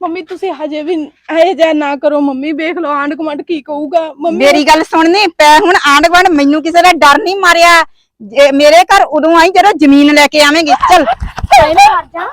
Mummy ਤੁਸੀਂ ਹਜੇ ਵੀ ਇਹ ਜਿਹਾ ਨਾ ਕਰੋ। ਮੰਮੀ ਵੇਖ ਲਓ ਆਂਢ ਗੁਆਂਢ ਕੀ ਕਹੂਗਾ। ਮੰਮੀ ਮੇਰੀ ਗੱਲ ਸੁਣਨੀ ਪੈ ਹੁਣ ਆਂਢ ਗੁਆਂਢ ਮੈਨੂੰ ਕਿਸੇ ਦਾ ਡਰ ਨਹੀਂ ਮਾਰਿਆ। ਜੇ ਮੇਰੇ ਘਰ ਉਦੋਂ ਆਈ ਜਦੋਂ ਜ਼ਮੀਨ ਲੈ ਕੇ ਆਵੇਂਗੀ। ਚੱਲ। ਪਹਿਲੇ ਮਰ ਜਾ।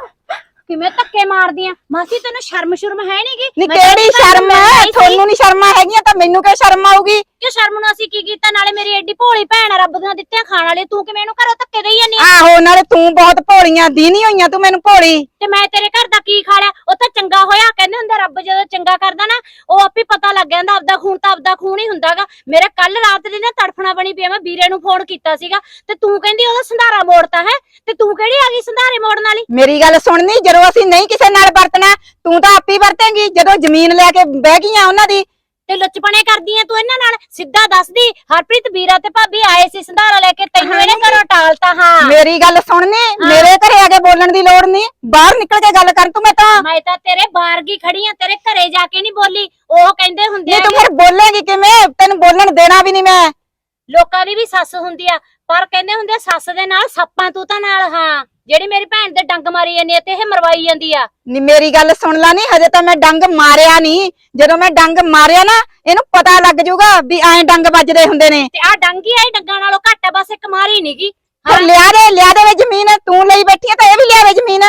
ਕਿਵੇਂ ਧੱਕੇ ਮਾਰਦੀਆਂ? ਮਾਸੀ ਤੈਨੂੰ ਸ਼ਰਮ ਸ਼ਰਮ ਹੈ ਨਹੀਂਗੀ ਨੀ ਕਿਹੜੀ ਸ਼ਰਮ ਹੈ? ਤੁਹਾਨੂੰ ਨਹੀਂ ਸ਼ਰਮ ਹੈਗੀਆਂ ਤਾਂ ਮੈਨੂੰ ਕਿਉਂ ਸ਼ਰਮ ਆਊਗੀ? ਕਿ ਸ਼ਰਮ ਨੂੰ ਅਸੀਂ ਕੀ ਕੀਤਾ? ਨਾਲੇ ਮੇਰੀ ਐਡੀ ਭੋਲੀ ਭੈਣ ਆ, ਰੱਬ ਦੀਆਂ ਦਿੱਤੀਆਂ ਖਾਣ ਵਾਲੀ। ਤੂੰ ਕਿਵੇਂ ਇਹਨੂੰ ਘਰੋਂ ਧੱਕੇ ਦੇਈ ਜਾਂਦੀ ਆ? ਆਹੋ ਨਾਲੇ ਤੂੰ ਬਹੁਤ ਭੋਲੀਆਂ ਦੀਨੀ ਹੋਈਆਂ ਤੂੰ ਮੈਨੂੰ ਭੋਲੀ। ਤੇ ਮੈਂ ਤੇਰੇ ਘਰ ਦਾ ਕੀ ਖਾ ਲਿਆ? ਉਹ ਤਾਂ ਚੰਗਾ ਹੋਇਆ ਕਹਿੰਦੇ ਹੁੰਦੇ ਰੱਬ ਜਦੋਂ ਚੰਗਾ ਕਰਦਾ ਨਾ ਉਹ ਆਪੇ ਪਤਾ ਲੱਗ ਜਾਂਦਾ ਆਪਦਾ ਖੂਨ ਤਾਂ ਆਪਦਾ ਖੂਨ ਹੀ ਹੁੰਦਾਗਾ। ਮੇਰੇ ਕੱਲ ਰਾਤ ਦੀ ਨਾ ਤੜਫਣਾ ਬਣੀ ਪਈ ਆ, ਮੈਂ ਵੀਰੇ ਨੂੰ ਫੋਨ ਕੀਤਾ ਸੀਗਾ ਤੇ ਤੂੰ ਕਹਿੰਦੀ ਉਹਦਾ ਸੰਧਾਰਾ ਮੋੜਤਾ ਹੈ? ਤੇ ਤੂੰ ਕਿਹੜੀ ਆ ਗਈ ਸੰਧਾਰੇ ਮੋੜਨ ਵਾਲੀ? ਮੇਰੀ ਗੱਲ ਸੁਣਨੀ ਜਦੋਂ ਅਸੀਂ ਨਹੀਂ ਕਿਸੇ ਨਾਲ ਵਰਤਣਾ ਤੂੰ ਤਾਂ ਆਪੀ ਵਰਤੇਂਗੀ। ਜਦੋਂ ਜ਼ਮੀਨ ਲੈ ਕੇ ਬਹਿ ਗਈਆਂ ਉਹਨਾਂ ਦੀ ਤੇ ਲੁੱਚਪਣੇ ਕਰਦੀ ਐ ਤੂੰ ਇਹਨਾਂ ਨਾਲ? ਸਿੱਧਾ ਦੱਸਦੀ ਹਰਪ੍ਰੀਤ ਵੀਰਾ ਤੇ ਭਾਬੀ ਆਏ ਸੀ ਸੰਧਾਰਾ ਲੈ ਕੇ ਤੈਨੂੰ ਇਹਨੇ ਘਰੋਂ ਟਾਲਤਾ ਹਾਂ। ਮੇਰੀ ਗੱਲ ਸੁਣਨੀ ਮੇਰੇ ਘਰੇ ਆ ਕੇ ਬੋਲਣ ਦੀ ਲੋੜ ਨਹੀਂ ਬਾਹਰ ਨਿਕਲ ਕੇ ਗੱਲ ਕਰ ਤੂੰ ਮੈਂ ਤਾਂ। ਮੈਂ ਤਾਂ ਤੇਰੇ ਬਾਹਰ ਗਈ ਖੜੀ ਆ ਤੇਰੇ ਘਰੇ ਜਾ ਕੇ ਨਹੀਂ ਬੋਲੀ। ਉਹ ਕਹਿੰਦੇ ਹੁੰਦੇ ਨਹੀਂ ਆ ਤੂੰ ਫਿਰ ਬੋਲੇਂਗੀ ਕਿਵੇਂ? ਤੈਨੂੰ ਬੋਲਣ ਦੇਣਾ ਵੀ ਨਹੀਂ ਮੈਂ। ਲੋਕਾਂ ਦੀ ਵੀ ਸੱਸ ਹੁੰਦੀ ਆ ਪਰ ਕਹਿੰਦੇ ਹੁੰਦੇ ਸੱਸ ਦੇ ਨਾਲ ਸੱਪਾਂ ਤੂੰ ਤਾਂ ਨਾਲ ਹਾਂ। ਜਿਹੜੀ ਮੇਰੀ ਭੈਣ ਦੇ ਡੰਗ ਮਾਰੀ ਜਾਂਦੀ ਆ ਤੇ ਇਹ ਮਰਵਾਈ ਜਾਂਦੀ ਆ। ਨੀ ਮੇਰੀ ਗੱਲ ਸੁਣ ਲਾ ਨਹੀਂ ਹਜੇ ਤਾਂ ਮੈਂ ਡੰਗ ਮਾਰਿਆ ਨਹੀਂ ਜਦੋਂ ਮੈਂ ਡੰਗ ਮਾਰਿਆ ਨਾ ਇਹਨੂੰ ਪਤਾ ਲੱਗ ਜਾਊਗਾ ਵੀ ਐਂ ਡੰਗ ਵੱਜਦੇ ਹੁੰਦੇ ਨੇ। ਤੇ ਆ ਡੰਗੀ ਆ ਇਹ ਡੰਗਾਂ ਨਾਲੋਂ ਘੱਟ ਆ ਬਸ ਇੱਕ ਮਾਰੀ ਨੀਗੀ ਫਿਰ ਲਿਆ ਦੇ ਲਿਆ ਦੇ ਵੇ ਜ਼ਮੀਨ ਤੂੰ ਲਈ ਬੈਠੀ ਆ ਤਾਂ ਇਹ ਵੀ ਲਿਆਵੇ ਜ਼ਮੀਨ।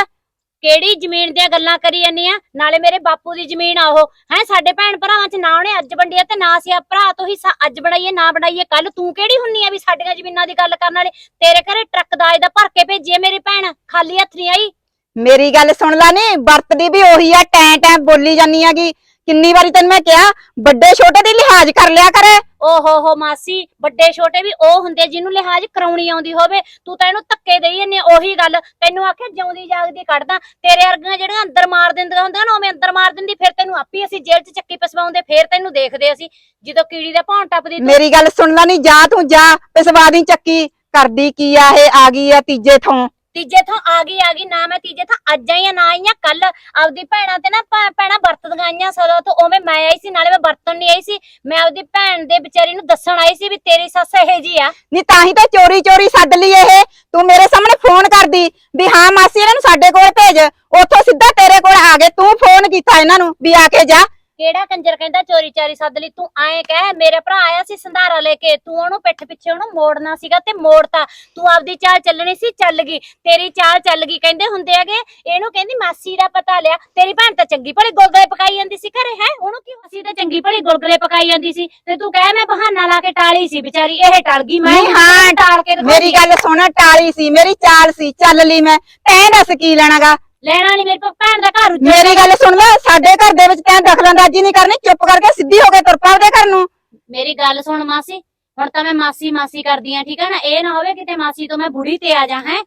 ਕਿਹੜੀ ਜ਼ਮੀਨ ਦੀਆਂ ਗੱਲਾਂ ਕਰੀ ਜਾਂਦੀ ਆ? ਨਾਲੇ ਮੇਰੇ ਬਾਪੂ ਦੀ ਜ਼ਮੀਨ ਆ ਉਹ। ਹੈ, ਸਾਡੇ ਭੈਣ ਭਰਾਵਾਂ ਚ ਨਾ ਉਹਨੇ ਅੱਜ ਵੰਡਿਆ ਤੇ ਨਾ ਸੀ ਭਰਾ ਤੋਂ ਹਿੱਸਾ ਅੱਜ ਬਣਾਈਏ, ਨਾ ਬਣਾਈਏ ਕੱਲ ਤੂੰ ਕਿਹੜੀ ਹੁੰਨੀ ਆ ਵੀ ਸਾਡੀਆਂ ਜ਼ਮੀਨਾਂ ਦੀ ਗੱਲ ਕਰਨ ਵਾਲੇ? ਤੇਰੇ ਘਰੇ ਟਰੱਕ ਦਾਜ ਦਾ ਭਰ ਕੇ ਭੇਜੀਏ ਮੇਰੀ ਭੈਣ, ਖਾਲੀ ਹੱਥ ਨਹੀਂ ਆਈ। ਮੇਰੀ ਗੱਲ ਸੁਣ ਲੈ ਨੀ ਵਰਤਦੀ ਵੀ ਉਹੀ ਆ ਟੈਂ ਟੈਂ ਬੋਲੀ ਜਾਨੀ ਆਗੀ ਕਿੰਨੀ ਵਾਰੀ ਤੈਨੂੰ ਮੈਂ ਕਿਹਾ ਵੱਡੇ ਛੋਟੇ ਦੀ ਲਿਹਾਜ਼ ਕਰ ਲਿਆ ਕਰ। ਓਹੋ ਹੋ ਮਾਸੀ ਵੱਡੇ ਛੋਟੇ ਵੀ ਉਹ ਹੁੰਦੇ ਜਿਹਨੂੰ ਲਿਹਾਜ਼ ਕਰਾਉਣੀ ਆਉਂਦੀ ਹੋਵੇ। ਤੂੰ ਤਾਂ ਇਹਨੂੰ ਧੱਕੇ ਦੇਈ ਜੰਨੀ ਉਹੀ ਗੱਲ। ਤੈਨੂੰ ਆਖਿਆ ਜਿਉਂਦੀ ਜਾਗਦੀ ਕੱਢਦਾ। ਤੇਰੇ ਵਰਗੀਆਂ ਜਿਹੜੀਆਂ ਅੰਦਰ ਮਾਰ ਦਿੰਦੀਆਂ ਹੁੰਦੀਆਂ ਨਾ ਉਵੇਂ ਅੰਦਰ ਮਾਰ ਦਿੰਦੀ ਫਿਰ ਤੈਨੂੰ ਆਪੀ ਅਸੀਂ ਜੇਲ੍ਹ 'ਚ ਚੱਕੀ ਪਸਵਾਉਂਦੇ ਫਿਰ ਤੈਨੂੰ ਦੇਖਦੇ ਅਸੀਂ। ਜਦੋਂ ਕੀੜੀ ਦਾ ਭਾਂ ਟੱਪਦੀ ਤੂੰ ਮੇਰੀ ਗੱਲ ਸੁਣ ਲਾ ਨੀ ਜਾ ਤੂੰ ਜਾ ਪਿਸਵਾ ਦੀ ਚੱਕੀ। ਕਰਦੀ ਕੀ ਆ ਇਹ ਆ ਗਈ ਆ ਤੀਜੇ ਥੋਂ। ਤੀਜੇ ਥਾਂ ਆ ਗਈ ਆ ਗਈ, ਨਾ ਮੈਂ ਤੀਜੇ ਥਾਂ, ਅੱਜ ਆਈ ਆ ਨਾ ਆਈ ਆ ਕੱਲ ਆਪਦੀ ਭੈਣਾਂ ਤੇ ਨਾ ਭੈ- ਭੈਣਾਂ ਵਰਤਦੀਆਂ ਆਈਆਂ ਸਦੋਂ ਤੋਂ ਉਵੇਂ ਮੈਂ ਆਈ ਸੀ, ਨਾਲੇ ਮੈਂ ਵਰਤਣ ਨਹੀਂ ਆਈ ਸੀ, ਮੈਂ ਆਪਦੀ ਭੈਣ ਦੇ ਵਿਚਾਰੀ ਨੂੰ ਦੱਸਣ ਆਈ ਸੀ ਵੀ ਤੇਰੀ ਸੱਸ ਇਹੋ ਜੀ ਆ। ਨੀ ਤਾਂ ਹੀ ਤਾਂ ਚੋਰੀ ਚੋਰੀ ਸੱਦ ਲਈ ਇਹ, ਤੂੰ ਮੇਰੇ ਸਾਹਮਣੇ ਫੋਨ ਕਰਦੀ ਵੀ ਹਾਂ ਮਾਸੀ ਇਹਨਾਂ ਨੂੰ ਸਾਡੇ ਕੋਲ ਭੇਜ, ਉੱਥੋਂ ਸਿੱਧਾ ਤੇਰੇ ਕੋਲ ਆ ਗਏ, ਤੂੰ ਫੋਨ ਕੀਤਾ ਇਹਨਾਂ ਨੂੰ ਵੀ ਆ ਕੇ ਜਾ। ਕਿਹੜਾ ਕੰਜਰ ਕਹਿੰਦਾ ਚੋਰੀ ਚਾਰੀ ਸੱਦ ਲਈ? ਤੂੰ ਐਂ ਕਹਿ ਮੇਰੇ ਭਰਾ ਆਇਆ ਸੀ ਸੰਧਾਰਾ ਲੈ ਕੇ ਤੂੰ ਉਹਨੂੰ ਪਿੱਠ ਪਿੱਛੇ ਉਹਨੂੰ ਮੋੜਨਾ ਸੀਗਾ ਤੇ ਮੋੜਤਾ। ਤੂੰ ਆਪਦੀ ਚਾਲ ਚੱਲਣੀ ਸੀ ਚੱਲ ਗਈ। ਤੇਰੀ ਚਾਲ ਚੱਲ ਗਈ। ਕਹਿੰਦੇ ਹੁੰਦੇ ਹੈਗੇ ਇਹਨੂੰ ਕਹਿੰਦੀ ਮਾਸੀ ਦਾ ਪਤਾ ਲਿਆ। ਤੇਰੀ ਭੈਣ ਤਾਂ ਚੰਗੀ ਭਲੀ ਗੁਲਗੁਲੇ ਪਕਾਈ ਜਾਂਦੀ ਸੀ ਘਰੇ ਹੈ? ਉਹਨੂੰ ਕੀ ਮਾਸੀ ਤਾਂ ਚੰਗੀ ਭਲੀ ਗੁਲਗੁਲੇ ਪਕਾਈ ਜਾਂਦੀ ਸੀ? ਤੇ ਤੂੰ ਕਹਿ ਮੈਂ ਬਹਾਨਾ ਲਾ ਕੇ ਟਾਲੀ ਸੀ ਵਿਚਾਰੀ ਇਹ ਟਲ ਗਈ ਮੈਂ। ਨਹੀਂ ਹਾਂ ਟਾਲ ਕੇ ਮੇਰੀ ਗੱਲ ਸੁਣ ਟਾਲੀ ਸੀ ਮੇਰੀ ਚਾਲ ਸੀ ਚੱਲ ਲਈ ਮੈਂ। ਤੈਂ ਦੱਸ ਕੀ ਲੈਣਾਗਾ? ਲੈਣਾ ਨਹੀਂ ਮੇਰੇ ਕੋਲ ਭੈਣ ਦਾ ਘਰ ਉੱਜੜ ਮੇਰੀ ਗੱਲ ਸੁਣ ਲੈ ਸਾਡੇ ਘਰ ਦੇ ਵਿੱਚ ਤੈਂ ਦਖਲਅੰਦਾਜ਼ੀ ਨਹੀਂ ਕਰਨੀ ਚੁੱਪ ਕਰਕੇ ਸਿੱਧੀ ਹੋ ਕੇ ਤੁਰ ਪਾ ਉਹਦੇ ਘਰ ਨੂੰ। ਮੇਰੀ ਗੱਲ ਸੁਣ ਮਾਸੀ ਹੁਣ ਤਾਂ ਮੈਂ ਮਾਸੀ ਮਾਸੀ ਕਰਦੀ ਆ ਠੀਕ ਆ ਨਾ? ਇਹ ਨਾ ਹੋਵੇ ਕਿਤੇ ਮਾਸੀ ਤੋਂ ਮੈਂ ਬੁੜੀ ਤੇ ਆ ਜਾ ਹੈ?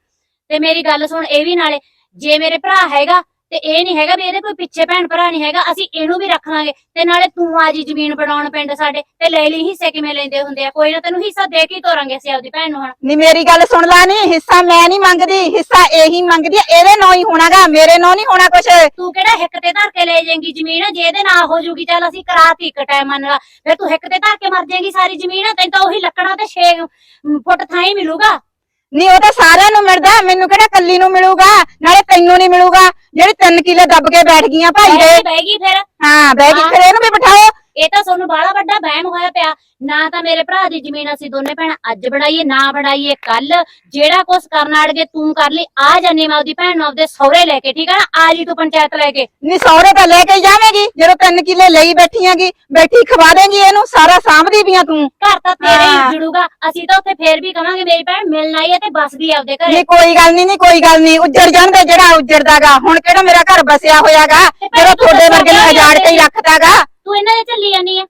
ਤੇ ਮੇਰੀ ਗੱਲ ਸੁਣ ਇਹ ਵੀ ਨਾਲੇ ਜੇ ਮੇਰੇ ਭਰਾ ਹੈਗਾ ਤੇ ਇਹ ਨਹੀਂ ਹੈਗਾ ਵੀ ਇਹਦੇ ਕੋਈ ਪਿੱਛੇ ਭੈਣ ਭਰਾ ਨਹੀਂ ਹੈਗਾ ਅਸੀਂ ਇਹਨੂੰ ਵੀ ਰੱਖ ਲਾਂਗੇ ਤੇ ਨਾਲੇ ਤੂੰ ਆ ਜੀ ਜ਼ਮੀਨ ਬਣਾਉਣ ਪਿੰਡ ਸਾਡੇ ਤੇ ਲੈ ਲਈ ਹਿੱਸੇ ਕਿਵੇਂ ਲੈਂਦੇ ਹੁੰਦੇ ਆ। ਕੋਈ ਨਾ ਤੈਨੂੰ ਹਿੱਸਾ ਦੇ ਕੇ ਹੀ ਤੋਰਾਂਗੇ ਅਸੀਂ ਆਪਦੀ ਭੈਣ ਨੂੰ ਹੁਣ। ਨੀ ਮੇਰੀ ਗੱਲ ਸੁਣ ਲੈ ਨੀ ਹਿੱਸਾ ਮੈਂ ਨਹੀਂ ਮੰਗਦੀ ਹਿੱਸਾ ਇਹੀ ਮੰਗਦੀ ਆ ਇਹਦੇ ਨਾਂ ਹੀ ਹੋਣਾਗਾ ਮੇਰੇ ਨਾਂ ਨਹੀਂ ਹੋਣਾ ਕੁਛ। ਤੂੰ ਕਿਹੜਾ ਹਿੱਕ ਤੇ ਧਰ ਕੇ ਲੈ ਜਾਏਂਗੀ ਜ਼ਮੀਨ? ਜੇ ਇਹਦੇ ਨਾਲ ਹੋ ਜੂਗੀ ਚੱਲ ਅਸੀਂ ਕਰਾਤੀ ਇੱਕ ਟਾਈਮ ਮੰਨ ਲਾ। ਫਿਰ ਤੂੰ ਹਿੱਕ ਤੇ ਧਰ ਕੇ ਮਰ ਜਾਏਂਗੀ ਸਾਰੀ ਜ਼ਮੀਨ ਤੈਨੂੰ ਤਾਂ ਉਹੀ ਲੱਕੜਾਂ ਤੇ 6 ਫੁੱਟ ਥਾਂ ਹੀ ਮਿਲੂਗਾ। ਨੀ ਉਹ ਤਾਂ ਸਾਰਿਆਂ ਨੂੰ ਮਿਲਦਾ ਮੈਨੂੰ ਕਿਹੜਾ ਕੱਲੀ ਨੂੰ ਮਿਲੂਗਾ ਨਾਲੇ ਤੈਨੂੰ ਨਹੀਂ ਮਿਲੂਗਾ ਜਿਹੜੀ 3 ਕਿਲੇ ਦੱਬ ਕੇ ਬੈਠ ਗਈਆਂ ਭਾਈ ਦੇ। ਬੈਗੀ ਫਿਰ। ਹਾਂ ਬਹਿ ਗਈ ਫਿਰ ਇਹਨੂੰ ਵੀ ਬਿਠਾਓ। ਇਹ ਤਾਂ ਤੁਹਾਨੂੰ ਬਾਹਲਾ ਵੱਡਾ ਵਹਿਮ ਹੋਇਆ ਪਿਆ। ਨਾ ਤਾਂ ਮੇਰੇ ਭਰਾ ਦੀ ਜ਼ਮੀਨ ਅਸੀਂ ਦੋਨੇ ਭੈਣਾਂ ਅੱਜ ਬਣਾਈਏ ਨਾ ਬਣਾਈਏ ਕੱਲ ਜਿਹੜਾ ਕੁਛ ਕਰਨ ਆੜਗੇ ਤੂੰ ਕਰ ਲਈ। ਆ ਜਾਨੀ ਮੈਂ ਆਪਦੀ ਭੈਣ ਨੂੰ ਆਪਦੇ ਸਹੁਰੇ ਲੈ ਕੇ ਠੀਕ ਆ ਨਾ? ਆ ਜੀ ਤੂੰ ਪੰਚਾਇਤ ਲੈ ਕੇ। ਨੀ ਸਹੁਰੇ ਤਾਂ ਲੈ ਕੇ ਜਾਵੇਂਗੀ ਜਦੋਂ 3 ਕਿਲੇ ਲਈ ਬੈਠੀਆਂਗੀ ਬੈਠੀ ਖਵਾ ਦੇਂਗੀ ਇਹਨੂੰ ਸਾਰਾ ਸਾਂਭਦੀ ਪਈਆਂ ਤੂੰ। ਘਰ ਤਾਂ ਤੇਰੇ ਹਾਂ। ਹੀ। ਜੁੜੂਗਾ। ਅਸੀਂ ਤਾਂ ਉੱਥੇ ਫੇਰ ਵੀ ਕਵਾਂਗੇ ਮੇਰੀ ਭੈਣ ਮਿਲਣ ਆਈ ਹੈ ਤੇ ਬਸਦੀ ਆਪਦੇ ਘਰੇ। ਨਹੀਂ ਕੋਈ ਗੱਲ ਨਹੀਂ ਨਹੀਂ ਕੋਈ ਗੱਲ ਨਹੀਂ ਉੱਜੜ ਜਾਂਦਾ ਜਿਹੜਾ ਉੱਜੜਦਾਗਾ। ਹੁਣ ਕਿਹੜਾ ਮੇਰਾ ਘਰ ਬਸਿਆ ਹੋਇਆਗਾ ਜਦੋਂ ਤੁਹਾਡੇ ਵਰਗੇ ਨੂੰ ਉਜਾੜ ਕੇ ਹੀ ਰੱਖਦਾਗਾ। ਤੂੰ ਇਹਨਾਂ ਦੇ ਚੱਲੀ ਜਾਨੀ ਆ?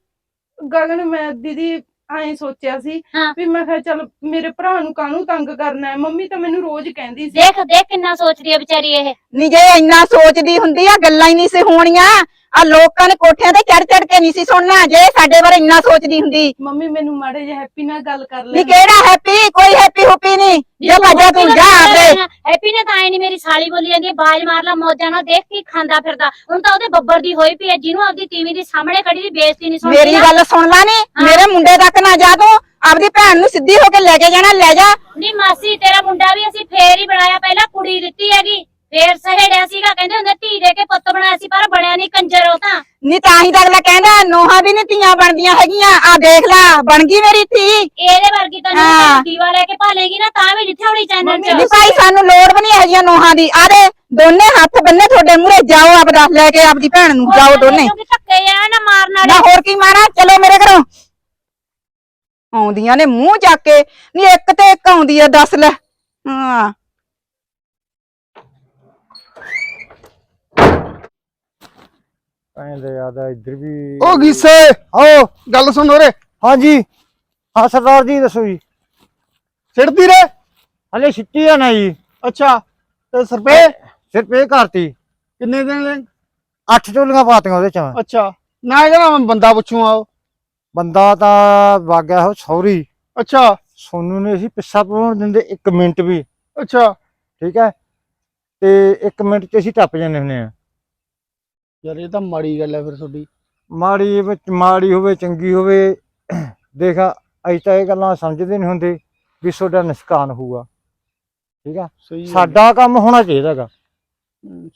ਗਗਨ ਮੈਂ ਦੀਦੀ ਐਂ ਸੋਚਿਆ ਸੀ ਹਾਂ। ਵੀ ਮੈਂ ਕਿਹਾ ਚੱਲ ਮੇਰੇ ਭਰਾ ਨੂੰ ਕਾਹਨੂੰ ਤੰਗ ਕਰਨਾ ਹੈ? ਮੰਮੀ ਤਾਂ ਮੈਨੂੰ ਰੋਜ਼ ਕਹਿੰਦੀ ਸੀ। ਦੇਖ ਦੇਖ ਕਿੰਨਾ ਸੋਚਦੀ ਆ ਵਿਚਾਰੀ ਇਹ। ਨਹੀਂ ਜੇ ਇੰਨਾ ਸੋਚਦੀ ਹੁੰਦੀ ਆ ਗੱਲਾਂ ਹੀ ਨਹੀਂ ਸੀ ਹੋਣੀਆਂ। ਆ ਲੋਕਾਂ ਨੇ ਕੋਠਿਆਂ ਤੇ ਚੜ ਚੜ ਕੇ ਨਹੀਂ ਸੀ ਸੁਣਨਾ ਜੇ ਸਾਡੇ ਬਾਰੇ ਇੰਨਾ ਸੋਚਦੀ ਹੁੰਦੀ। ਮੰਮੀ ਮੈਨੂੰ ਮਾੜੇ ਜਿਹਾ ਹੈਪੀ ਨਾਲ ਗੱਲ ਕਰ ਲੈ। ਨਹੀਂ ਕਿਹੜਾ ਹੈਪੀ? ਕੋਈ ਹੈਪੀ ਹੁਪੀ ਨਹੀਂ। ਜੇ ਭੱਜਾ ਤੂੰ ਜਾ ਆਪੇ। ਹੈਪੀ ਨੇ ਤਾਂ ਆਈ ਨਹੀਂ ਮੇਰੀ ਸਾਲੀ ਬੋਲੀ ਜਾਂਦੀ ਹੈ ਬਾਜ ਮਾਰ ਲਾ ਮੌਜਾਂ ਨਾਲ ਦੇਖ ਕੀ ਖਾਂਦਾ ਫਿਰਦਾ। ਹੁਣ ਤਾਂ ਉਹਦੇ ਬੱਬਰ ਦੀ ਹੋਈ ਪਈ ਹੈ ਜਿਹਨੂੰ ਆਪਦੀ ਟੀਵੀ ਦੀ ਸਾਹਮਣੇ ਖੜੀ ਦੀ ਬੇਇੱਜ਼ਤੀ ਨਹੀਂ ਸੁਣਦੀ ਮੇਰੀ ਨਾ। ਗੱਲ ਸੁਣ ਲੈ ਨੀ ਮੇਰੇ ਮੁੰਡੇ ਤੱਕ ਨਾ ਜਾ ਤੂੰ। ਆਪਦੀ ਭੈਣ ਨੂੰ ਸਿੱਧੀ ਹੋ ਕੇ ਲੈ ਕੇ ਜਾਣਾ ਲੈ ਜਾ। ਨਹੀਂ ਮਾਸੀ ਤੇਰਾ ਮੁੰਡਾ ਵੀ ਅਸੀਂ ਫੇਰ ਹੀ ਬਣਾਇਆ ਪਹਿਲਾਂ ਕੁੜੀ ਦਿੱਤੀ ਹੈਗੀ। ਫੇਰ ਸਹੇੜਿਆ ਸੀਗਾ ਕਹਿੰਦੇ ਹੁੰਦੇ ਧੀ ਦੇ ਕੇ ਪੁੱਤ ਬਣਾਇਆ ਸੀ ਪਰ ਬਣਿਆ ਨਹੀਂ ਕੰਜਰ ਉਹ ਤਾਂ। ਨਹੀਂ ਤਾਂ ਹੀ ਤਾਂ ਅਗਲਾ ਕਹਿੰਦਾ ਨੋਹਾਂ ਵੀ ਨਹੀਂ ਧੀਆਂ ਬਣਦੀਆਂ ਹੈਗੀਆਂ ਆ ਦੇਖ ਲੈ ਬਣ ਗਈ ਮੇਰੀ ਧੀ। ਇਹਦੇ ਵਰਗੀ ਤਾਂ ਹਾਂ। ਨਹੀਂ ਦੀਵਾ ਲੈ ਕੇ ਭਾਲੇਗੀ ਨਾ ਤਾਂ ਵੀ ਜਿੱਥੇ ਹੋਣੀ ਚੈਨਲ ਨਹੀਂ 'ਚ। ਭਾਈ ਸਾਨੂੰ ਲੋੜ ਵੀ ਨਹੀਂ ਹੈਗੀਆਂ ਨੋਹਾਂ ਦੀ। ਆਰੇ ਦੋਨੇ ਹੱਥ ਬੰਨੇ ਤੁਹਾਡੇ ਮੂਹਰੇ ਜਾਓ ਆਪਦਾ ਲੈ ਕੇ ਆਪਦੀ ਭੈਣ ਨੂੰ ਜਾਓ ਦੋਨੇ। ਕਿਉਂਕਿ ਧੱਕੇ ਆ ਨਾ ਮਾਰਨ ਨਾ ਵਾਲੇ ਹੋਰ ਕੀ ਮਾਰਾ ਚਲੋ ਮੇਰੇ ਘਰੋਂ। ਆਉਂਦੀਆਂ ਨੇ ਮੂੰਹ ਚੱਕ ਕੇ। ਨਹੀਂ ਇੱਕ ਤੇ ਇੱਕ ਆਉਂਦੀ ਆ ਦੱਸ ਲੈ। ਹਾਂ। ਕਹਿੰਦੇ ਆਦਾ ਇੱਧਰ ਵੀ ਉਹ ਗੀਸੇ ਆਓ ਗੱਲ ਸੁਣ ਰੇ ਹਾਂਜੀ। ਹਾਂ ਸਰਦਾਰ ਜੀ ਦੱਸੋ ਜੀ। ਛਿੜਦੀ ਰੇ ਹਲੇ ਛਿੱਟੀ ਆ ਨਾ ਜੀ। ਅੱਛਾ ਤੇ ਸਰਪੇ ਸਿਰਫ ਇਹ ਕਰਤੀ। ਕਿੰਨੇ ਦਿਨ ਲੈ ਅੱਠ ਝੋਲੀਆਂ ਪਾਤੀਆਂ ਉਹਦੇ ਚ। ਮੈਂ। ਅੱਛਾ ਨਾ ਇਹਦਾ ਮੈਂ ਬੰਦਾ ਪੁੱਛੂ ਆਓ। ਬੰਦਾ ਤਾਂ ਵਗ ਗਿਆ ਉਹ ਸੌਰੀ। ਅੱਛਾ। ਸੋਨੂੰ ਨੇ ਅਸੀਂ ਪਿੱਛਾ ਦਿੰਦੇ 1 ਮਿੰਟ ਵੀ। ਅੱਛਾ। ਠੀਕ ਹੈ? ਤੇ 1 ਮਿੰਟ ਚ ਅਸੀਂ ਟੱਪ ਜਾਂਦੇ ਹੁੰਦੇ ਆ ਯਾਰ ਇਹ ਤਾਂ ਮਾੜੀ ਗੱਲ ਹੈ ਫਿਰ ਤੁਹਾਡੀ। ਮਾੜੀ ਵਿੱਚ ਮਾੜੀ ਹੋਵੇ ਚੰਗੀ ਹੋਵੇ ਦੇਖ ਅਸੀਂ ਤਾਂ ਇਹ ਗੱਲਾਂ ਸਮਝਦੇ ਨਹੀਂ ਹੁੰਦੇ ਵੀ ਤੁਹਾਡਾ ਨੁਕਸਾਨ ਹੋਊਗਾ। ਠੀਕ ਆ? ਸਹੀ। ਸਾਡਾ ਕੰਮ ਹੋਣਾ ਚਾਹੀਦਾਗਾ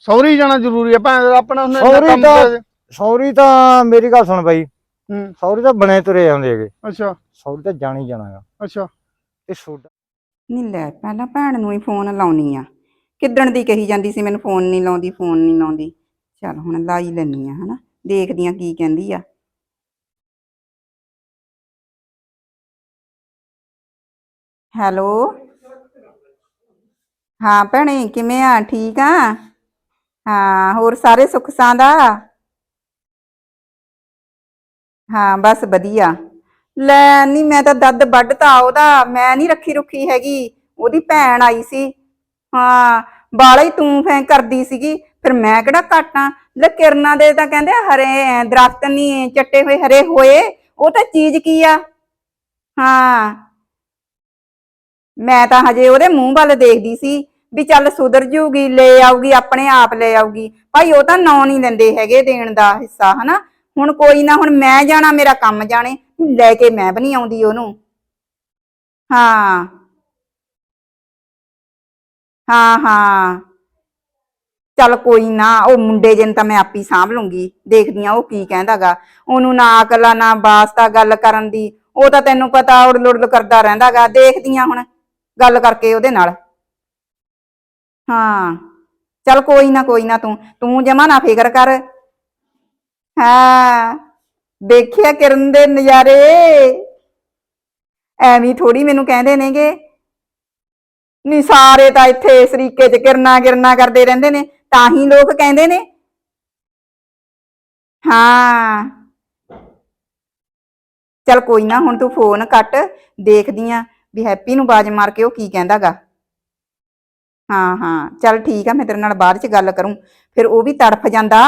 ਸਹੁਰੀ ਜਾਣਾ ਜ਼ਰੂਰੀ ਹੈ ਭੈਣ ਦਾ ਆਪਣਾ ਇੰਨਾ ਸਹੁਰੀ ਕੰਮ ਤਾਂ-। ਸੌਰੀ ਤਾਂ ਮੇਰੀ ਗੱਲ ਸੁਣ ਬਾਈ। ਹੂੰ। ਸੌਰੀ ਤਾਂ ਬਣੇ ਤੁਰੇ ਆਉਂਦੇ ਹੈਗੇ। ਅੱਛਾ। ਸੌਰੀ ਤਾਂ ਜਾਣੀ ਜਾਣਾਗਾ ਅੱਛਾ। ਤੇ ਸੋਡਾ ਨਹੀਂ ਲੈ ਪਹਿਲਾਂ ਭੈਣ ਨੂੰ ਹੀ ਫੋਨ ਲਾਉਣੀ ਆ। ਕਿੱਦਣ ਦੀ ਕਹੀ ਜਾਂਦੀ ਸੀ ਮੈਨੂੰ ਫੋਨ ਨਹੀਂ ਲਾਉਂਦੀ ਫੋਨ ਨਹੀਂ ਲਾਉਂਦੀ। ਚੱਲ ਹੁਣ ਲਾਈ ਹੀ ਲੈਣੀ ਆ, ਹਨਾ? ਦੇਖਦੀ ਆ ਕੀ ਕਹਿੰਦੀ ਆ। ਹੈਲੋ? ਹਾਂ ਭੈਣੇ, ਕਿਵੇਂ ਆ? ਠੀਕ ਆ? ਹਾਂ, ਹੋਰ ਸਾਰੇ ਸੁੱਖ ਸਾਂਦਾ ਹਾਂ, ਬਸ ਵਧੀਆ। ਲੈ ਨਹੀਂ ਮੈਂ ਤਾਂ ਦੱਦ ਵੱਢਤਾ ਉਹਦਾ, ਮੈਂ ਨਹੀਂ ਰੱਖੀ ਰੁੱਖੀ ਹੈਗੀ। ਉਹਦੀ ਭੈਣ ਆਈ ਸੀ। ਹਾਂ ਬਾਲਾ ਹੀ ਤੂੰ ਫੈਂ ਕਰਦੀ ਸੀਗੀ। ਫਿਰ ਮੈਂ ਕਿਹੜਾ ਕਾਟਾਂ ਲੈ ਕਿਰਨਾਂ ਦੇ ਤਾਂ ਕਹਿੰਦੇ ਹਰੇ ਦਰਖਤ ਨਹੀਂ ਚੱਟੇ ਹੋਏ ਹਰੇ ਹੋਏ, ਉਹ ਤਾਂ ਚੀਜ਼ ਕੀ ਆ? ਹਾਂ। ਮੈਂ ਤਾਂ ਹਜੇ ਉਹਦੇ ਮੂੰਹ ਵੱਲ ਦੇਖਦੀ ਸੀ ਵੀ ਚੱਲ ਸੁਧਰ ਜੂਗੀ, ਲੈ ਆਊਗੀ, ਆਪਣੇ ਆਪ ਲੈ ਆਊਗੀ। ਭਾਈ ਉਹ ਤਾਂ ਨੌ ਨਹੀਂ ਲੈਂਦੇ ਹੈਗੇ ਦੇਣ ਦਾ ਹਿੱਸਾ, ਹਨਾ? ਹੁਣ ਕੋਈ ਨਾ, ਹੁਣ ਮੈਂ ਜਾਣਾ, ਮੇਰਾ ਕੰਮ ਜਾਣੇ, ਲੈ ਕੇ ਮੈਂ ਵੀ ਨਹੀਂ ਆਉਂਦੀ ਉਹਨੂੰ। ਹਾਂ। ਹਾਂ ਹਾਂ। ਚੱਲ ਕੋਈ ਨਾ, ਉਹ ਮੁੰਡੇ ਜਨ ਤਾਂ ਮੈਂ ਆਪੀ ਸਾਂਭ ਲੂੰਗੀ, ਦੇਖਦੀ ਆ ਉਹ ਕੀ ਕਹਿੰਦਾਗਾ। ਉਹਨੂੰ ਨਾ ਅਕਲਾ ਨਾ ਵਾਸਤਾ ਗੱਲ ਕਰਨ ਦੀ, ਉਹ ਤਾਂ ਤੈਨੂੰ ਪਤਾ ਉੜਲ ਉੜਲ ਕਰਦਾ ਰਹਿੰਦਾਗਾ, ਦੇਖਦੀ ਆ ਹੁਣ ਗੱਲ ਕਰਕੇ ਉਹਦੇ ਨਾਲ। ਹਾਂ, ਚੱਲ ਕੋਈ ਨਾ ਕੋਈ ਨਾ ਤੂੰ ਤੂੰ ਜਮਾ ਨਾ ਫਿਕਰ ਕਰ। ਹਾਂ, ਦੇਖਿਆ ਕਿਰਨ ਦੇ ਨਜ਼ਾਰੇ? ਐਵੇਂ ਥੋੜੀ ਮੈਨੂੰ ਕਹਿੰਦੇ ਨੇਗੇ। ਨੀ ਸਾਰੇ ਤਾਂ ਇੱਥੇ ਸਰੀਕੇ ਚ ਕਿਰਨਾ ਕਿਰਨਾ ਕਰਦੇ ਰਹਿੰਦੇ ਨੇ। ਤਾਂ ਹੀ ਲੋਕ ਕਹਿੰਦੇ ਨੇ। ਹਾਂ। ਚਲ ਕੋਈ ਨਾ, ਹੁਣ ਤੂੰ ਫੋਨ ਕੱਟ, ਦੇਖਦੀ ਆ ਵੀ ਹੈਪੀ ਨੂੰ ਬਾਜ ਮਾਰ ਕੇ ਉਹ ਕੀ ਕਹਿੰਦਾਗਾ। ਹਾਂ ਹਾਂ, ਚਲ ਠੀਕ ਆ, ਮੈਂ ਤੇਰੇ ਨਾਲ ਬਾਅਦ ਚ ਗੱਲ ਕਰੂੰ। ਫਿਰ ਉਹ ਵੀ ਤੜਫ ਜਾਂਦਾ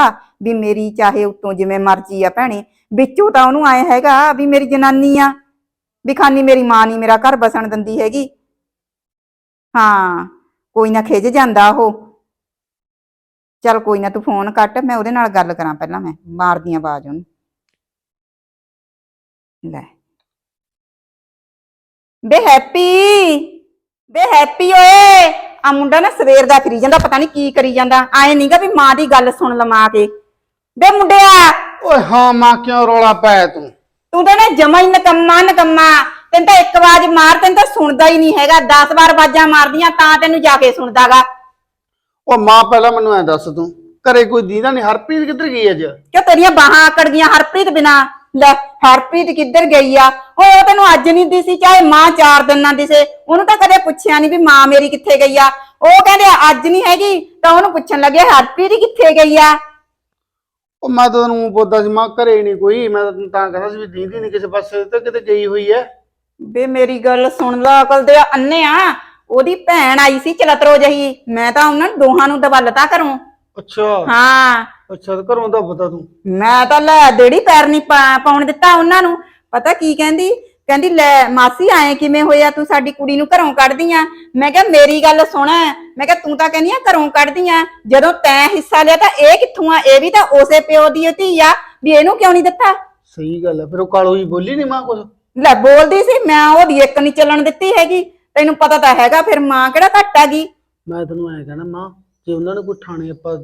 ਵੀ ਮੇਰੀ ਚਾਹੇ ਉਤੋਂ ਜਿਵੇਂ ਮਰਜ਼ੀ ਆ ਭੈਣੇ। ਵਿੱਚੋਂ ਤਾਂ ਉਹਨੂੰ ਆਏ ਹੈਗਾ ਵੀ ਮੇਰੀ ਜਨਾਨੀ ਆ, ਵੀ ਖਾਨੀ ਮੇਰੀ ਮਾਂ ਨਹੀਂ ਮੇਰਾ ਘਰ ਬਸਣ ਦਿੰਦੀ ਹੈਗੀ। ਹਾਂ, ਕੋਈ ਨਾ ਖਿਜ ਜਾਂਦਾ ਉਹ। ਚਲ ਕੋਈ ਨਾ ਤੂੰ ਫੋਨ ਕੱਟ ਮੈਂ ਉਹਦੇ ਨਾਲ ਗੱਲ ਕਰਾਂ ਪਹਿਲਾਂ ਮੈਂ ਮਾਰਦੀ ਆਂ ਆਵਾਜ਼ ਉਹਨੂੰ। ਲੈ। ਬੇ ਹੈਪੀ ਬੇ ਹੈਪੀ ਓਏ ਆ ਮੁੰਡਾ ਨਾ ਸਵੇਰ ਦਾ ਫਿਰੀ ਜਾਂਦਾ ਪਤਾ ਨਹੀਂ ਕੀ ਕਰੀ ਜਾਂਦਾ ਆਏ ਨਹੀਂਗਾ ਵੀ ਮਾਂ ਦੀ ਗੱਲ ਸੁਣ ਲਵਾਂ ਕੇ। ਬੇ ਮੁੰਡਿਆ! ਓਏ ਹਾਂ ਮਾਂ ਕਿਉਂ ਰੌਲਾ ਪਾਇਆ ਤੂੰ? ਤੂੰ ਤਾਂ ਨਾ ਜਮਾ ਹੀ ਨਕੰਮਾ ਨਕੰਮਾ। ਤੈਨੂੰ ਤਾਂ ਇੱਕ ਆਵਾਜ਼ ਮਾਰ ਤੈਨੂੰ ਤਾਂ ਸੁਣਦਾ ਹੀ ਨਹੀਂ ਹੈਗਾ 10 ਵਾਰ ਆਵਾਜ਼ਾਂ ਮਾਰਦੀਆਂ ਤਾਂ ਤੈਨੂੰ ਜਾ ਕੇ ਸੁਣਦਾਗਾ। ਓ ਮਾਂ ਪਹਿਲਾਂ ਮੈਨੂੰ ਐ ਦੱਸ ਤੂੰ ਘਰੇ ਕੋਈ ਦੀਦਾ ਨਹੀਂ ਹਰਪ੍ਰੀਤ ਕਿੱਧਰ ਗਈ ਅੱਜ? ਕਿਉਂ ਤੇਰੀਆਂ ਬਾਹਾਂ ਆਕੜ ਗਈਆਂ ਹਰਪ੍ਰੀਤ ਬਿਨਾ? ਲੈ ਹਰਪ੍ਰੀਤ ਕਿੱਧਰ ਗਈ ਆ? ਓਏ ਉਹ ਤੈਨੂੰ ਅੱਜ ਨਹੀਂ ਦਿਸੀ ਚਾਹੇ ਮਾਂ ਚਾਰ ਦਿਨ ਨਾ ਦਿਸੇ ਉਹਨੂੰ ਤਾਂ ਕਦੇ ਪੁੱਛਿਆ ਨਹੀਂ ਵੀ ਮਾਂ ਮੇਰੀ ਕਿੱਥੇ ਗਈ ਆ। ਉਹ ਕਹਿੰਦੇ ਅੱਜ ਨਹੀਂ ਹੈਗੀ ਤਾਂ ਉਹਨੂੰ ਪੁੱਛਣ ਲੱਗੇ ਹਰਪ੍ਰੀਤ ਕਿੱਥੇ ਗਈ ਆ? ਉਹ ਮੈਂ ਤਾਂ ਤੈਨੂੰ ਪੁੱਛਦਾ ਸੀ ਮਾਂ ਘਰੇ ਨਹੀਂ ਕੋਈ ਮੈਂ ਤਾਂ ਤਾਂ ਕਹਿੰਦਾ ਸੀ ਵੀ ਦੀਦੀ ਨਹੀਂ ਕਿਸੇ ਪਾਸੇ ਤੇ ਕਿਤੇ ਗਈ ਹੋਈ ਐ। ਬੇ ਮੇਰੀ ਗੱਲ ਸੁਣ ਲਾ ਅਕਲ ਦੇ ਅੰਨੇ ਆ। ਉਹਦੀ ਭੈਣ ਆਈ ਸੀ ਚਲਤਰੋ ਜਹੀ ਮੈਂ ਤਾਂ ਉਹਨਾਂ ਨੂੰ ਦੋਹਾਂ ਨੂੰ ਦਬਲਤਾ ਕਰੂੰ। ਅੱਛਾ। ਹਾਂ। ਅੱਛਾ ਤੇ ਘਰੋਂ ਦਾ ਪਤਾ ਤੂੰ? ਮੈਂ ਤਾਂ ਲੈ ਦੇੜੀ ਪੈਰ ਨਹੀਂ ਪਾ- ਪਾਉਣ ਦਿੱਤਾ ਉਹਨਾਂ ਨੂੰ। ਪਤਾ ਕੀ ਕਹਿੰਦੀ? ਕਹਿੰਦੀ ਲੈ ਮਾਸੀ ਆਏ ਕਿਵੇਂ ਹੋਇਆ? ਤੂੰ ਸਾਡੀ ਕੁੜੀ ਨੂੰ ਘਰੋਂ ਕੱਢਦੀ ਆ ਮੈਂ ਕਿਹਾ ਮੇਰੀ ਗੱਲ ਸੁਣ। ਮੈਂ ਕਿਹਾ ਤੂੰ ਤਾਂ ਕਹਿੰਦੀ ਆ ਘਰੋਂ ਕੱਢਦੀ ਆ ਜਦੋਂ ਤੈਂ ਹਿੱਸਾ ਲਿਆ ਤਾਂ ਇਹ ਕਿੱਥੋਂ ਆ? ਇਹ ਵੀ ਤਾਂ ਉਸੇ ਪਿਓ ਦੀ ਓ ਧੀ ਆ। ਵੀ ਇਹਨੂੰ ਕਿਉਂ ਨਹੀਂ ਦਿੱਤਾ? ਸਹੀ ਗੱਲ ਐ ਫਿਰ ਉਹ ਕਾਲੋ ਹੀ ਬੋਲੀ ਨਹੀਂ ਮਾਂ ਕੁਛ? ਲੈ ਬੋਲਦੀ ਸੀ। ਮੈਂ ਉਹਦੀ ਇੱਕ ਨਹੀਂ ਚੱਲਣ ਦਿੱਤੀ ਹੈਗੀ। ਤੈਨੂੰ ਪਤਾ ਤਾਂ ਹੈਗਾ ਫਿਰ ਮਾਂ ਕਿਹੜਾ ਘੱਟ ਗਈ ਮੈਂ ਤੈਨੂੰ ਐ ਕਹਿਣਾ ਮਾਂ ਜੇ ਉਹਨਾਂ ਨੇ ਕੋਈ ਥਾਣੇ ਆਪਾਂ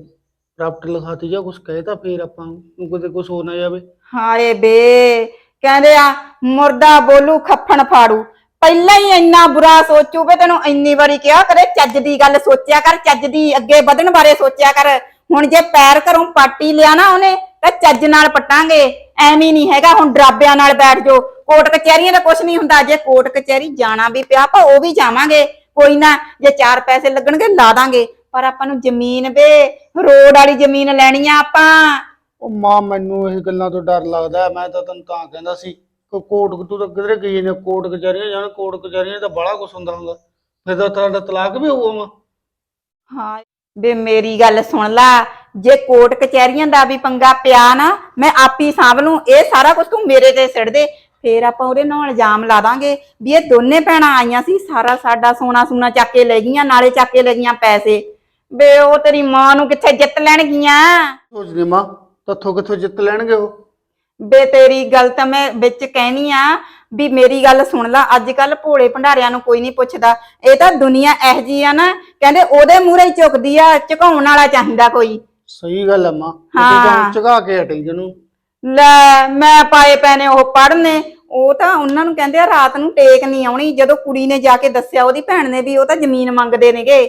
ਪ੍ਰਾਪਰਟੀ ਲਿਖਾਤੀ ਜਾਂ ਕੁਝ ਕਹੇ ਤਾਂ ਫੇਰ ਆਪਾਂ ਨੂੰ ਕਿਤੇ ਕੁਝ ਹੋ ਨਾ ਜਾਵੇ। ਹਾਏ ਬੇ ਕਹਿੰਦੇ ਆ ਮੁਰਦਾ ਬੋਲੂ ਖੱਫਣ ਫਾੜੂ। ਪਹਿਲਾਂ ਹੀ ਇੰਨਾ ਬੁਰਾ ਸੋਚੂ ਵੀ ਤੈਨੂੰ ਇੰਨੀ ਵਾਰੀ ਕਿਹਾ ਕਰੇ ਚੱਜ ਦੀ ਗੱਲ ਸੋਚਿਆ ਕਰ ਚੱਜ ਦੀ ਅੱਗੇ ਵਧਣ ਬਾਰੇ ਸੋਚਿਆ ਕਰ। ਹੁਣ ਜੇ ਪੈਰ ਘਰੋਂ ਪਾਟੀ ਲਿਆ ਨਾ ਉਹਨੇ ਤਾਂ ਚੱਜ ਨਾਲ ਪਟਾਂਗੇ। ਐਵੇਂ ਨਹੀਂ ਹੈਗਾ ਹੁਣ ਡਰਾਬਿਆਂ ਨਾਲ ਬੈਠ ਜਾਓ। ਕੋਰਟ ਕਚਹਿਰੀਆਂ ਦਾ ਕੁਝ ਨਹੀਂ ਹੁੰਦਾ ਜੇ ਕੋਰਟ ਕਚਹਿਰੀ ਜਾਣਾ ਵੀ ਪਿਆ ਆਪਾਂ ਉਹ ਵੀ ਜਾਵਾਂਗੇ। ਕੋਈ ਨਾ ਜੇ ਚਾਰ ਪੈਸੇ ਲੱਗਣਗੇ ਲਾ ਦਾਂਗੇ। ਪਰ ਆਪਾਂ ਨੂੰ ਜ਼ਮੀਨ ਵੇ ਰੋਡ ਵਾਲੀ ਜ਼ਮੀਨ ਲੈਣੀ ਆ ਆਪਾਂ। ਉਹ ਮਾਂ ਮੈਨੂੰ ਇਹ ਗੱਲਾਂ ਤੋਂ ਡਰ ਲੱਗਦਾ ਮੈਂ ਤਾਂ ਤੈਨੂੰ ਤਾਂ ਕਹਿੰਦਾ ਸੀ ਕੋ ਕੋਰਟ ਤੂੰ ਤਾਂ ਕਿਧਰੇ ਗਈ ਨੇ ਕੋਰਟ ਕਚਹਿਰੀਆਂ ਜਾਣ ਕੋਰਟ ਕਚਹਿਰੀਆਂ ਤਾਂ ਬੜਾ ਕੁਝ ਹੁੰਦਾ ਹੁੰਦਾ। ਫਿਰ ਤਾਂ ਤੁਹਾਡਾ ਤਲਾਕ ਵੀ ਹੋਊਗਾ ਮਾਂ। ਹਾਂ ਵੇ ਮੇਰੀ ਗੱਲ ਸੁਣ ਲਾ। ਜੇ ਕੋਰਟ ਕਚਹਿਰੀਆਂ ਦਾ ਵੀ ਪੰਗਾ ਪਿਆ ਨਾ ਮੈਂ ਆਪੀ ਸਾਂਭ ਲੂੰ। ਇਹ ਸਾਰਾ ਕੁਝ ਤੂੰ ਮੇਰੇ ਤੇ ਸਿੱਟ ਦੇ। ਫੇਰ ਆਪਾਂ ਉਹਦੇ ਨਾਲ ਇਲਜ਼ਾਮ ਲਾ ਦਾਂਗੇ ਵੀ ਇਹ ਦੋਨੇ ਭੈਣਾਂ ਆਈਆਂ ਸੀ ਸਾਰਾ ਸਾਡਾ ਸੋਨਾ ਸੂਨਾ ਚੱਕ ਕੇ ਲੈ ਗਈਆਂ ਨਾਲੇ ਚੱਕ ਕੇ ਲੈ ਗਈਆਂ ਪੈਸੇ। ਵੇ ਉਹ ਤੇਰੀ ਮਾਂ ਨੂੰ ਕਿੱਥੇ ਜਿੱਤ ਲੈਣਗੀਆਂ? ਸੋਚਦੀ ਮਾਂ ਤੱਥੋਂ ਕਿੱਥੋਂ ਜਿੱਤ ਲੈਣਗੇ ਉਹ? ਬੇ ਤੇਰੀ ਗੱਲ ਤਾਂ ਮੈਂ ਵਿੱਚ ਕਹਿਨੀ ਆ ਵੀ ਮੇਰੀ ਗੱਲ ਸੁਣ ਲੈ ਅੱਜ ਕੱਲ ਭੋਲੇ ਭੰਡਾਰਿਆਂ ਨੂੰ ਕੋਈ ਨਹੀਂ ਪੁੱਛਦਾ। ਇਹ ਤਾਂ ਦੁਨੀਆ ਇਹੋ ਜੀ ਆ ਨਾ ਕਹਿੰਦੇ ਉਹਦੇ ਮੂਹਰੇ ਹੀ ਝੁਕਦੀ ਆ ਝੁਕਾਉਣ ਵਾਲਾ ਚਾਹੀਦਾ ਕੋਈ। ਸਹੀ ਗੱਲ ਹੈ ਮਾਂ ਤੂੰ ਹਾਂ। ਤਾਂ ਝੁਕਾ ਕੇ ਹਟੀ ਜਿਹਨੂੰ। ਲੈ ਮੈਂ ਪਾਏ ਪੈਨੇ ਉਹ ਪੜਨੇ ਉਹ ਤਾਂ ਉਹਨਾਂ ਨੂੰ ਕਹਿੰਦੇ ਆ ਰਾਤ ਨੂੰ ਟੇਕ ਨਹੀਂ ਆਉਣੀ। ਜਦੋਂ ਕੁੜੀ ਨੇ ਜਾ ਕੇ ਦੱਸਿਆ ਉਹਦੀ ਭੈਣ ਨੇ ਵੀ ਉਹ ਤਾਂ ਜ਼ਮੀਨ ਮੰਗਦੇ ਨੇਗੇ।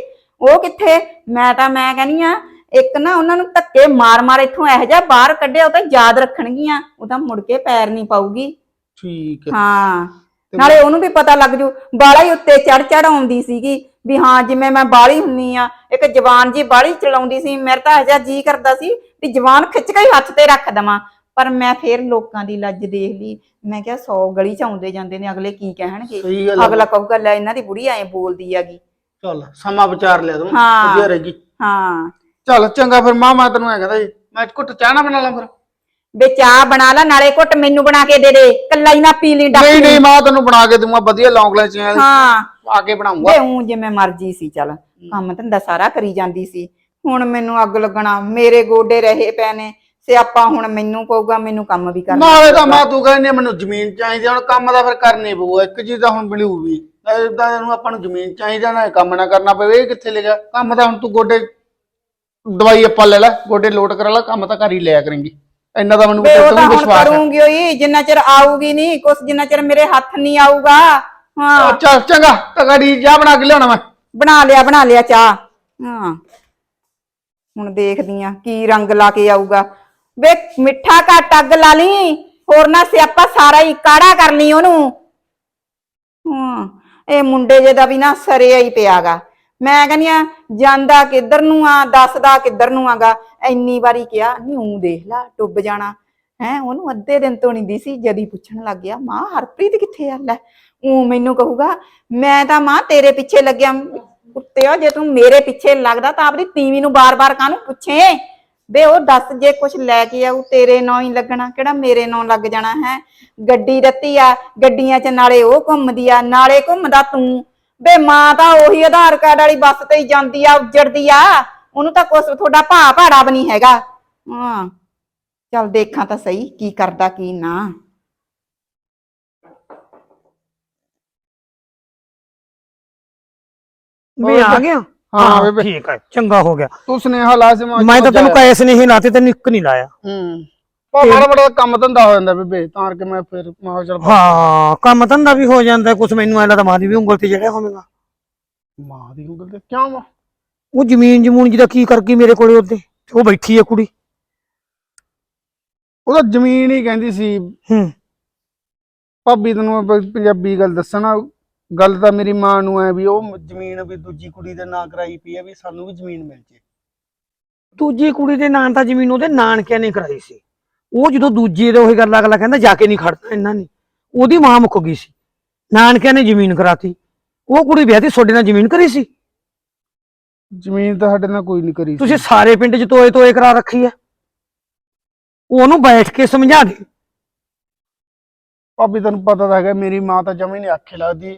ਉਹ ਕਿੱਥੇ? ਮੈਂ ਤਾਂ ਮੈਂ ਕਹਿੰਦੀ ਆ ਇੱਕ ਨਾ ਉਹਨਾਂ ਨੂੰ ਧੱਕੇ ਮਾਰ-ਮਾਰ ਇੱਥੋਂ ਇਹੋ ਜਿਹਾ ਬਾਹਰ ਕੱਢਿਆ ਉਹ ਤਾਂ ਯਾਦ ਰੱਖਣਗੀਆਂ। ਉਹ ਤਾਂ ਮੁੜ ਕੇ ਪੈਰ ਨਹੀਂ ਪਾਊਗੀ। ਠੀਕ ਹੈ। ਹਾਂ ਨਾਲੇ ਉਹਨੂੰ ਵੀ ਪਤਾ ਲੱਗ ਜੂ ਬਾਲਾ ਹੀ ਉੱਤੇ ਚੜ ਚੜ ਆਉਂਦੀ ਸੀਗੀ ਵੀ ਹਾਂ ਜਿਵੇਂ ਮੈਂ ਬਾਲੀ ਹੁੰਨੀ ਆ ਇੱਕ ਜਵਾਨ ਜੀ ਬਾਲੀ ਚਲਾਉਂਦੀ ਸੀ ਮੇਰੇ ਤਾਂ ਹਜਾ ਜੀ ਕਰਦਾ ਸੀ ਵੀ ਜਵਾਨ ਖਿੱਚ ਕੇ ਹੱਥ ਤੇ ਰੱਖ ਦਵਾਂ। ਪਰ ਮੈਂ ਫੇਰ ਲੋਕਾਂ ਦੀ ਲੱਜ ਦੇਖ ਲਈ। ਮੈਂ ਕਿਹਾ 100 ਗਲੀ ਚ ਆਉਂਦੇ ਜਾਂਦੇ ਨੇ ਅਗਲੇ ਕੀ ਕਹਿਣਗੇ? ਸਹੀ ਗੱਲ ਹੈ ਅਗਲਾ ਕਹੂਗਾ ਲੈ ਇਹਨਾਂ ਦੀ ਬੁੜੀ ਐਂ ਬੋਲਦੀ ਹੈਗੀ। ਚੱਲ ਸਮਾਂ ਵਿਚਾਰ ਲਿਆ ਤੂੰ ਹਾਂ। ਵਧੀਆ ਰਹੇਗੀ ਹਾਂ। ਚੱਲ ਚੰਗਾ ਫਿਰ ਮਾਂ ਮੈਂ ਤੈਨੂੰ ਐ ਕਹਿੰਦਾ ਜੀ ਮੈਂ ਘੁੱਟ ਚਾਹ ਨਾ ਬਣਾ ਲਾਂ ਫਿਰ। ਵੇ ਚਾਹ ਬਣਾ ਲੈ ਨਾਲੇ ਘੁੱਟ ਮੈਨੂੰ ਬਣਾ ਕੇ ਦੇ ਦੇ। ਕੱਲਾ ਹੀ ਨਾ ਪੀ ਲਈ ਡੱਕ ਨਹੀਂ। ਨਹੀਂ ਮਾਂ ਤੈਨੂੰ ਬਣਾ ਕੇ ਦੂੰਗਾ ਵਧੀਆ ਲੌਂਗ ਲੈਚੀਆਂ ਹਾਂ। ਆ ਕੇ ਬਣਾਉਂਗਾ। ਵੇ ਹੂੰ ਜਿਵੇਂ ਮਰਜ਼ੀ ਸੀ ਚੱਲ। ਕੰਮ ਧੰਦਾ ਸਾਰਾ ਕਰੀ ਜਾਂਦੀ ਸੀ। ਹੁਣ ਮੈਨੂੰ ਅੱਗ ਲੱਗਣਾ ਮੇਰੇ ਗੋਡੇ ਰਹੇ ਪਏ ਨੇ। ਸਿਆਪਾ ਹੁਣ ਮੈਨੂੰ ਪਊਗਾ ਮੈਨੂੰ ਕੰਮ ਵੀ ਕਰਨਾ ਨਾਲੇ ਤਾਂ। ਮਾਂ ਤੂੰ ਕਹਿੰਦੀ ਮੈਨੂੰ ਜ਼ਮੀਨ ਚਾਹੀਦੀ ਆ, ਹੁਣ ਕੰਮ ਦਾ ਫਿਰ ਕਰਨੀ ਪਊਗਾ ਇੱਕ ਚੀਜ਼ ਤਾਂ ਹੁਣ ਮਿਲੂ ਵੀ ਇਦਾਂ ਨੂੰ ਆਪਾਂ ਨੂੰ ਜ਼ਮੀਨ ਚਾਹੀਦਾ ਨਾ ਕੰਮ ਨਾ ਕਰਨਾ ਪਵੇ ਇਹ ਕਿੱਥੇ ਲਿਖਿਆ ਕੰਮ ਤਾਂ ਹੁਣ ਤੂੰ ਗੋਡੇ ਦਵਾਈ ਆਪਾਂ ਲੈ ਲੈ ਗੋਡੇ ਲੋਟ ਕਰਾ ਲੈ ਕੰਮ ਤਾਂ ਕਰ ਹੀ ਲਿਆ ਕਰੇਂਗੀ। ਇੰਨਾ ਤਾਂ ਮੈਨੂੰ ਵੇ ਉਹ ਤੈਨੂੰ ਤਾਂ ਹੁਣ ਵਿਸ਼ਵਾਸ ਹੈ ਕਰੂੰਗੀ ਹੋਈ ਜਿੰਨਾ ਚਿਰ ਆਊਗੀ ਨਹੀਂ ਕੁਛ ਜਿੰਨਾ ਚਿਰ ਮੇਰੇ ਹੱਥ ਨਹੀਂ ਆਊਗਾ ਹਾਂ। ਚੱਲ ਚੰਗਾ ਤਗੜੀ ਚਾਹ ਬਣਾ ਕੇ ਲਿਆਉਣਾ ਮੈਂ। ਬਣਾ ਲਿਆ ਬਣਾ ਲਿਆ ਚਾਹ ਹਾਂ। ਹੁਣ ਦੇਖਦੀ ਆ ਕੀ ਰੰਗ ਲਾ ਕੇ ਆਊਗਾ। ਵੇ ਮਿੱਠਾ ਘੱਟ ਅੱਗ ਲਾ ਲਈ, ਹੋਰ ਨਾ ਸਿਆਪਾ ਸਾਰਾ ਹੀ ਕਾੜਾ ਕਰ ਲਈ ਉਹਨੂੰ। ਹਾਂ, ਇਹ ਮੁੰਡੇ ਜੇ ਦਾ ਵੀ ਨਾ ਸਰਿਆ ਹੀ ਪਿਆਗਾ। ਮੈਂ ਕਹਿੰਦੀ ਆ ਜਾਂਦਾ ਕਿੱਧਰ ਨੂੰ ਆ, ਦੱਸਦਾ ਕਿੱਧਰ ਨੂੰ ਆਗਾ। ਇੰਨੀ ਵਾਰੀ ਕਿਹਾ ਨੀ ਊਂ ਦੇਖ ਲਾ, ਡੁੱਬ ਜਾਣਾ। ਹੈ, ਉਹਨੂੰ ਅੱਧੇ ਦਿਨ ਤੋਂ ਨਹੀਂ ਦੀ ਸੀ, ਜਦੀ ਪੁੱਛਣ ਲੱਗ ਗਿਆ, ਮਾਂ, ਹਰਪ੍ਰੀਤ ਕਿੱਥੇ ਆ? ਲੈ ਉਹ ਮੈਨੂੰ ਕਹੂਗਾ, ਮੈਂ ਤਾਂ ਮਾਂ ਤੇਰੇ ਪਿੱਛੇ ਲੱਗਿਆ। ਕੁੱਤੇ ਆ ਜੇ ਤੂੰ ਮੇਰੇ ਪਿੱਛੇ ਲੱਗਦਾ, ਤਾਂ ਆਪਣੀ ਤੀਵੀ ਨੂੰ ਬਾਰ-ਬਾਰ ਕਾਹਨੂੰ ਪੁੱਛੇ? ਬੇ ਉਹ ਦੱਸ ਜੇ ਕੁਛ ਲੈ ਕੇ ਆਊ ਤੇਰੇ ਨਾਂ ਹੀ ਲੱਗਣਾ ਕਿਹੜਾ ਮੇਰੇ ਨਾਂ ਲੱਗ ਜਾਣਾ ਹੈ? ਗੱਡੀ ਰੱਤੀ ਆ ਗੱਡੀਆਂ 'ਚ ਨਾਲੇ ਉਹ ਘੁੰਮਦੀ ਆ ਨਾਲੇ ਘੁੰਮਦਾ ਤੂੰ। ਬੇ ਮਾਂ ਤਾਂ ਉਹੀ ਆਧਾਰ ਕਾਰਡ ਵਾਲੀ ਬੱਸ ਤੇ ਹੀ ਜਾਂਦੀ ਆ ਉੱਜੜਦੀ ਆ। ਉਹਨੂੰ ਤਾਂ ਕੁਛ ਤੁਹਾਡਾ ਭਾ ਭਾੜਾ ਵੀ ਨਹੀਂ ਹੈਗਾ। ਹਾਂ। ਚੱਲ ਦੇਖਾਂ ਤਾਂ ਸਹੀ ਕੀ ਕਰਦਾ ਕੀ ਨਾ। ਮੈਂ ਆ ਗਿਆ। ਹਾਂ ਬੇਬੇ। ਠੀਕ ਹੈ ਚੰਗਾ ਹੋ ਗਿਆ। ਤੂੰ ਸੁਨੇਹਾ ਲਾ ਸੀ ਮੈਂ ਤਾਂ ਤੈਨੂੰ ਕੈਸ ਨਹੀਂ ਲਾਤੇ ਤੈਨੂੰ ਇੱਕ ਨਹੀਂ ਲਾਇਆ। ਹੂੰ। ਪਰ ਮਾੜਾ ਬੜਾ ਕੰਮ ਧੰਦਾ ਹੋ ਜਾਂਦਾ ਬੇਬੇ ਤਾਂ ਕਰਕੇ ਮੈਂ ਫਿਰ ਮੈਂ ਕਿਹਾ ਚੱਲ ਹਾਂ ਕੰਮ ਧੰਦਾ ਵੀ ਹੋ ਜਾਂਦਾ ਕੁਛ ਮੈਨੂੰ ਐ ਲੱਗਦਾ ਮਾਰੀ ਵੀ ਉਂਗਲ ਤੇ ਚੜਿਆ ਹੋਵੇਗਾ। ਮਾਂ ਦੀ ਉਂਗਲ ਤੇ ਕਿਉਂ ਵਾ? ਉਹ ਜ਼ਮੀਨ ਜਮੂਨ ਜਿਹਦਾ ਕੀ ਕਰ ਗਈ ਮੇਰੇ ਕੋਲੇ ਉੱਤੇ ਉਹ ਬੈਠੀ ਹੈ ਕੁੜੀ। ਉਹਦਾ ਜ਼ਮੀਨ ਹੀ ਕਹਿੰਦੀ ਸੀ। ਹੂੰ। ਭਾਬੀ ਤੈਨੂੰ ਪੰਜਾਬੀ ਗੱਲ ਦੱਸਣਾ ਗੱਲ ਤਾਂ ਮੇਰੀ ਮਾਂ ਨੂੰ ਐ ਵੀ ਉਹ ਜ਼ਮੀਨ ਵੀ ਦੂਜੀ ਕੁੜੀ ਦੇ ਨਾਂ ਕਰਾਈ ਪਈ ਆ ਵੀ ਸਾਨੂੰ ਵੀ ਜ਼ਮੀਨ ਮਿਲ ਜੇ। ਦੂਜੀ ਕੁੜੀ ਦੇ ਨਾਂ ਤਾਂ ਜ਼ਮੀਨ ਉਹਦੇ ਨਾਨਕਿਆਂ ਨੇ ਕਰਾਈ ਸੀ। ਉਹ ਜਦੋਂ ਦੂਜੇ ਦੇ ਉਹੀ ਗੱਲ ਅਗਲਾ ਕਹਿੰਦਾ ਜਾ ਕੇ ਨਹੀਂ ਖੜਨਾ ਇਹਨਾਂ ਨੇ। ਉਹਦੀ ਮਾਂ ਮੁੱਕ ਗਈ ਸੀ। ਨਾਨਕਿਆਂ ਨੇ ਜ਼ਮੀਨ ਕਰਾਤੀ। ਉਹ ਕੁੜੀ ਵਿਆਹਤੀ ਤੁਹਾਡੇ ਨਾਲ ਜ਼ਮੀਨ ਕਰੀ ਸੀ? ਜ਼ਮੀਨ ਤਾਂ ਸਾਡੇ ਨਾਲ ਕੋਈ ਨਹੀਂ ਕਰੀ। ਤੁਸੀਂ ਸਾਰੇ ਪਿੰਡ 'ਚ ਤੋਏ ਤੋਏ ਕਰਾ ਰੱਖੀ ਹੈ ਉਹਨੂੰ ਬੈਠ ਕੇ ਸਮਝਾ ਦੇ। ਭਾਬੀ ਤੈਨੂੰ ਪਤਾ ਤਾਂ ਹੈਗਾ ਮੇਰੀ ਮਾਂ ਤਾਂ ਜਮੀ ਨਹੀਂ ਆਖੇ ਲੱਗਦੀ।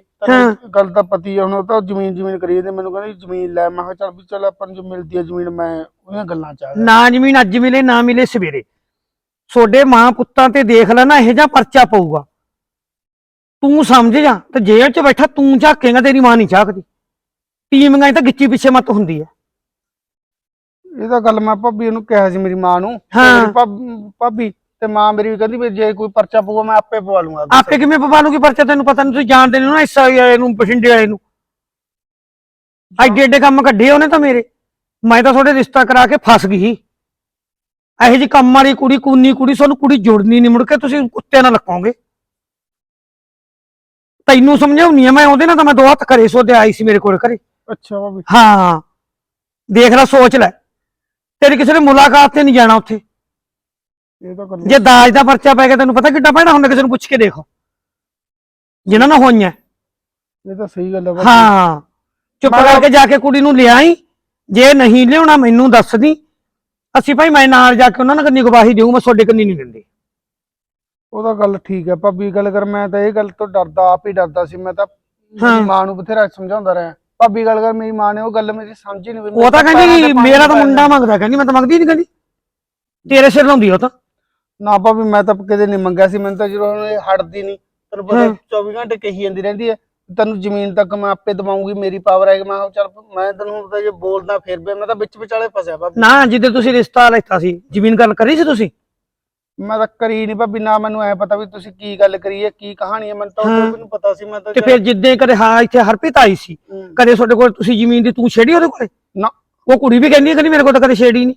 ਗੱਲ ਤਾਂ ਪਤੀ ਆ ਹੁਣ ਉਹ ਤਾਂ ਜ਼ਮੀਨ ਜ਼ਮੀਨ ਕਰੀ ਜਾਂਦੇ ਮੈਨੂੰ ਕਹਿੰਦੀ ਜ਼ਮੀਨ ਲੈ ਮੈਂ ਕਿਹਾ ਚੱਲ ਵੀ ਚੱਲ ਆਪਾਂ ਨੂੰ ਜੋ ਮਿਲਦੀ ਹੈ ਜ਼ਮੀਨ ਮੈਂ ਉਹਦੀਆਂ ਗੱਲਾਂ ਚ ਆ ਗਿਆ। ਨਾ ਜ਼ਮੀਨ ਅੱਜ ਮਿਲੇ ਨਾ ਮਿਲੇ ਸਵੇਰੇ। ਤੁਹਾਡੇ ਮਾਂ ਪੁੱਤਾਂ ਤੇ ਦੇਖ ਲੈ ਨਾ ਇਹੋ ਜਿਹਾ ਪਰਚਾ ਪਊਗਾ। ਤੂੰ ਸਮਝ ਜਾ ਤੇ ਜੇਲ੍ਹ 'ਚ ਬੈਠਾ ਤੂੰ ਝਾਕੇਗਾ ਤੇਰੀ ਮਾਂ ਨਹੀਂ ਝਾਕਦੀ। ਟੀਮੀਆਂ 'ਚ ਤਾਂ ਗਿੱਚੀ ਪਿੱਛੇ ਮਤ ਹੁੰਦੀ ਹੈ ਇਹ ਤਾਂ ਗੱਲ ਮੈਂ ਭਾਬੀ ਨੂੰ ਕਿਹਾ ਸੀ ਮੇਰੀ ਮਾਂ ਨੂੰ। ਹਾਂ। ਮੇਰੀ ਭਾਬ- ਭਾਬੀ ਤੇ ਮਾਂ ਮੇਰੀ ਵੀ ਕਹਿੰਦੀ ਵੀ ਜੇ ਕੋਈ ਪਰਚਾ ਪਊਗਾ ਮੈਂ ਆਪੇ ਪਵਾ ਲੂੰਗਾ ਆਪੇ ਕਿਵੇਂ ਪਵਾ ਲੂਗੀ ਪਰਚਾ? ਤੈਨੂੰ ਪਤਾ ਨਹੀਂ ਤੁਸੀਂ ਜਾਣਦੇ ਨਹੀਂ ਨਾ ਇਸ ਵਾਲੇ ਨੂੰ ਬਠਿੰਡੇ ਵਾਲੇ ਨੂੰ। ਐਡੇ ਐਡੇ ਕੰਮ ਕੱਢੇ ਉਹਨੇ ਤਾਂ ਮੇਰੇ। ਮੈਂ ਤਾਂ ਤੁਹਾਡੇ ਰਿਸ਼ਤਾ ਕਰਾ ਕੇ ਫਸ ਗਈ ਇਹੋ ਜੀ ਕੰਮ ਵਾਲੀ ਕੁੜੀ ਕੂਨੀ ਕੁੜੀ ਤੁਹਾਨੂੰ ਕੁੜੀ ਜੋੜਨੀ ਨਹੀਂ ਮੁੜ ਕੇ ਤੁਸੀਂ ਕੁੱਤਿਆਂ ਨਾਲ ਲੱਕੋਗੇ ਤੈਨੂੰ ਸਮਝਾਉਣੀ ਆ ਮੈਂ ਉਹਦੇ ਨਾਲ ਤਾਂ ਮੈਂ ਦੋ ਹੱਥ ਕਰੇ ਸੋਦੇ ਆਈ ਸੀ ਮੇਰੇ ਕੋਲ ਘਰੇ। ਅੱਛਾ ਭਾਬੀ। ਹਾਂ। ਦੇਖ ਲੈ ਸੋਚ ਲੈ। ਤੇਰੀ ਕਿਸੇ ਨੇ ਮੁਲਾਕਾਤ ਤੇ ਨਹੀਂ ਜਾਣਾ ਉੱਥੇ। ਇਹ ਤਾਂ ਗੱਲ ਜੇ ਦਾਜ ਦਾ ਪਰਚਾ ਪੈ ਗਿਆ ਤੈਨੂੰ ਪਤਾ ਕਿੱਡਾ ਪੈਣਾ ਹੁੰਦਾ ਕਿਸੇ ਨੂੰ ਪੁੱਛ ਕੇ ਦੇਖੋ। ਜਿਨ੍ਹਾਂ ਨਾਲ ਹੋਈਆਂ। ਇਹ ਤਾਂ ਸਹੀ ਗੱਲ ਹੈ ਹਾਂ। ਚੁੱਪ ਮੈਂ- ਕਰਕੇ ਜਾ ਕੇ ਕੁੜੀ ਨੂੰ ਲਿਆਈ। ਜੇ ਨਹੀਂ ਲਿਆਉਣਾ ਮੈਨੂੰ ਦੱਸ ਦੀ। ਅਸੀਂ ਭਾਈ ਮੈਂ ਨਾਲ ਜਾ ਕੇ ਉਹਨਾਂ ਨਾਲ ਕੰਨੀ ਗਵਾਹੀ ਦੇਊ ਮੈਂ ਤੁਹਾਡੇ ਕੰਨੀ ਨਹੀਂ ਦਿੰਦੀ। ਉਹ ਤਾਂ ਗੱਲ ਠੀਕ ਹੈ ਭਾਬੀ ਗੱਲ ਕਰ ਮੈਂ ਤਾਂ ਇਹ ਗੱਲ ਤੋਂ ਡਰਦਾ ਆਪ ਹੀ ਡਰਦਾ ਸੀ। ਮੈਂ ਤਾਂ ਹਾਂ। ਮੇਰੀ ਮਾਂ ਨੂੰ ਬਥੇਰਾ ਸਮਝਾਉਂਦਾ ਰਿਹਾ। ਭਾਬੀ ਗੱਲ ਕਰ ਮੇਰੀ ਮਾਂ ਨੇ ਉਹ ਗੱਲ ਮੇਰੀ ਸਮਝੀ ਨਹੀਂ ਉਹ ਤਾਂ ਕਹਿੰਦੀ ਮੇਰਾ ਤਾਂ ਮੁੰਡਾ ਮੰਗਦਾ ਕਹਿੰਦੀ ਮੈਂ ਤਾਂ ਮੰਗਦੀ ਨਹੀਂ ਕਹਿੰਦੀ। ਤੇਰੇ ਸਿਰ ਲਾਉਂਦੀ ਉਹ ਤਾਂ। ਨਾ ਭਾਬੀ ਮੈਂ ਤਾਂ ਕਦੇ ਨਹੀਂ ਮੰਗਿਆ ਸੀ ਮੈਨੂੰ ਤਾਂ ਜਦੋਂ ਇਹ ਹਟਦੀ ਨਹੀਂ ਤੈਨੂੰ ਪਤਾ ਹਾਂ। 24 ਘੰਟੇ ਕਹੀ ਜਾਂਦੀ ਰਹਿੰਦੀ ਹੈ ਤੈਨੂੰ ਜ਼ਮੀਨ ਤੱਕ ਮੈਂ ਆਪੇ ਦਵਾਉਂਗੀ ਮੇਰੀ ਪਾਵਰ ਹੈ ਕਿ ਮੈਂ ਕਿਹਾ ਚੱਲ ਮੈਂ ਤੈਨੂੰ ਹੁਣ ਤਾਂ ਜੇ ਬੋਲਦਾ ਫਿਰ ਵੀ ਮੈਂ ਤਾਂ ਵਿੱਚ ਵਿਚਾਲੇ ਫਸਿਆ ਭਾਬੀ ਨਾ ਜਿੱਦੇ ਤੁਸੀਂ ਰਿਸ਼ਤਾ ਲੈਤਾ ਸੀ ਜ਼ਮੀਨ ਗੱਲ ਕਰੀ ਸੀ ਤੁਸੀਂ ਮੈਂ ਤਾਂ ਕਰੀ ਨਹੀਂ ਭਾਬੀ ਨਾ ਮੈਨੂੰ ਐ ਪਤਾ ਵੀ ਤੁਸੀਂ ਕੀ ਗੱਲ ਕਰੀ ਹੈ ਕੀ ਕਹਾਣੀ ਹੈ ਮੈਨੂੰ ਤਾਂ। ਉਹ ਮੈਨੂੰ ਪਤਾ ਸੀ ਮੈਂ ਤਾਂ ਤੇ ਫਿਰ ਜਿੱਦੇ ਕਦੇ ਹਾਂ ਇੱਥੇ ਹਰਪ੍ਰੀਤ ਆਈ ਸੀ। ਕਦੇ ਤੁਹਾਡੇ ਕੋਲ ਤੁਸੀਂ ਜ਼ਮੀਨ ਦੀ ਤੂੰ ਛੇੜੀ ਉਹਦੇ ਕੋਲੇ ਨਾ। ਉਹ ਕੁੜੀ ਵੀ ਕਹਿੰਦੀ ਹੈ ਕਹਿੰਦੀ ਮੇਰੇ ਕੋਲ ਤਾਂ ਕਦੇ ਛੇੜੀ ਨਹੀਂ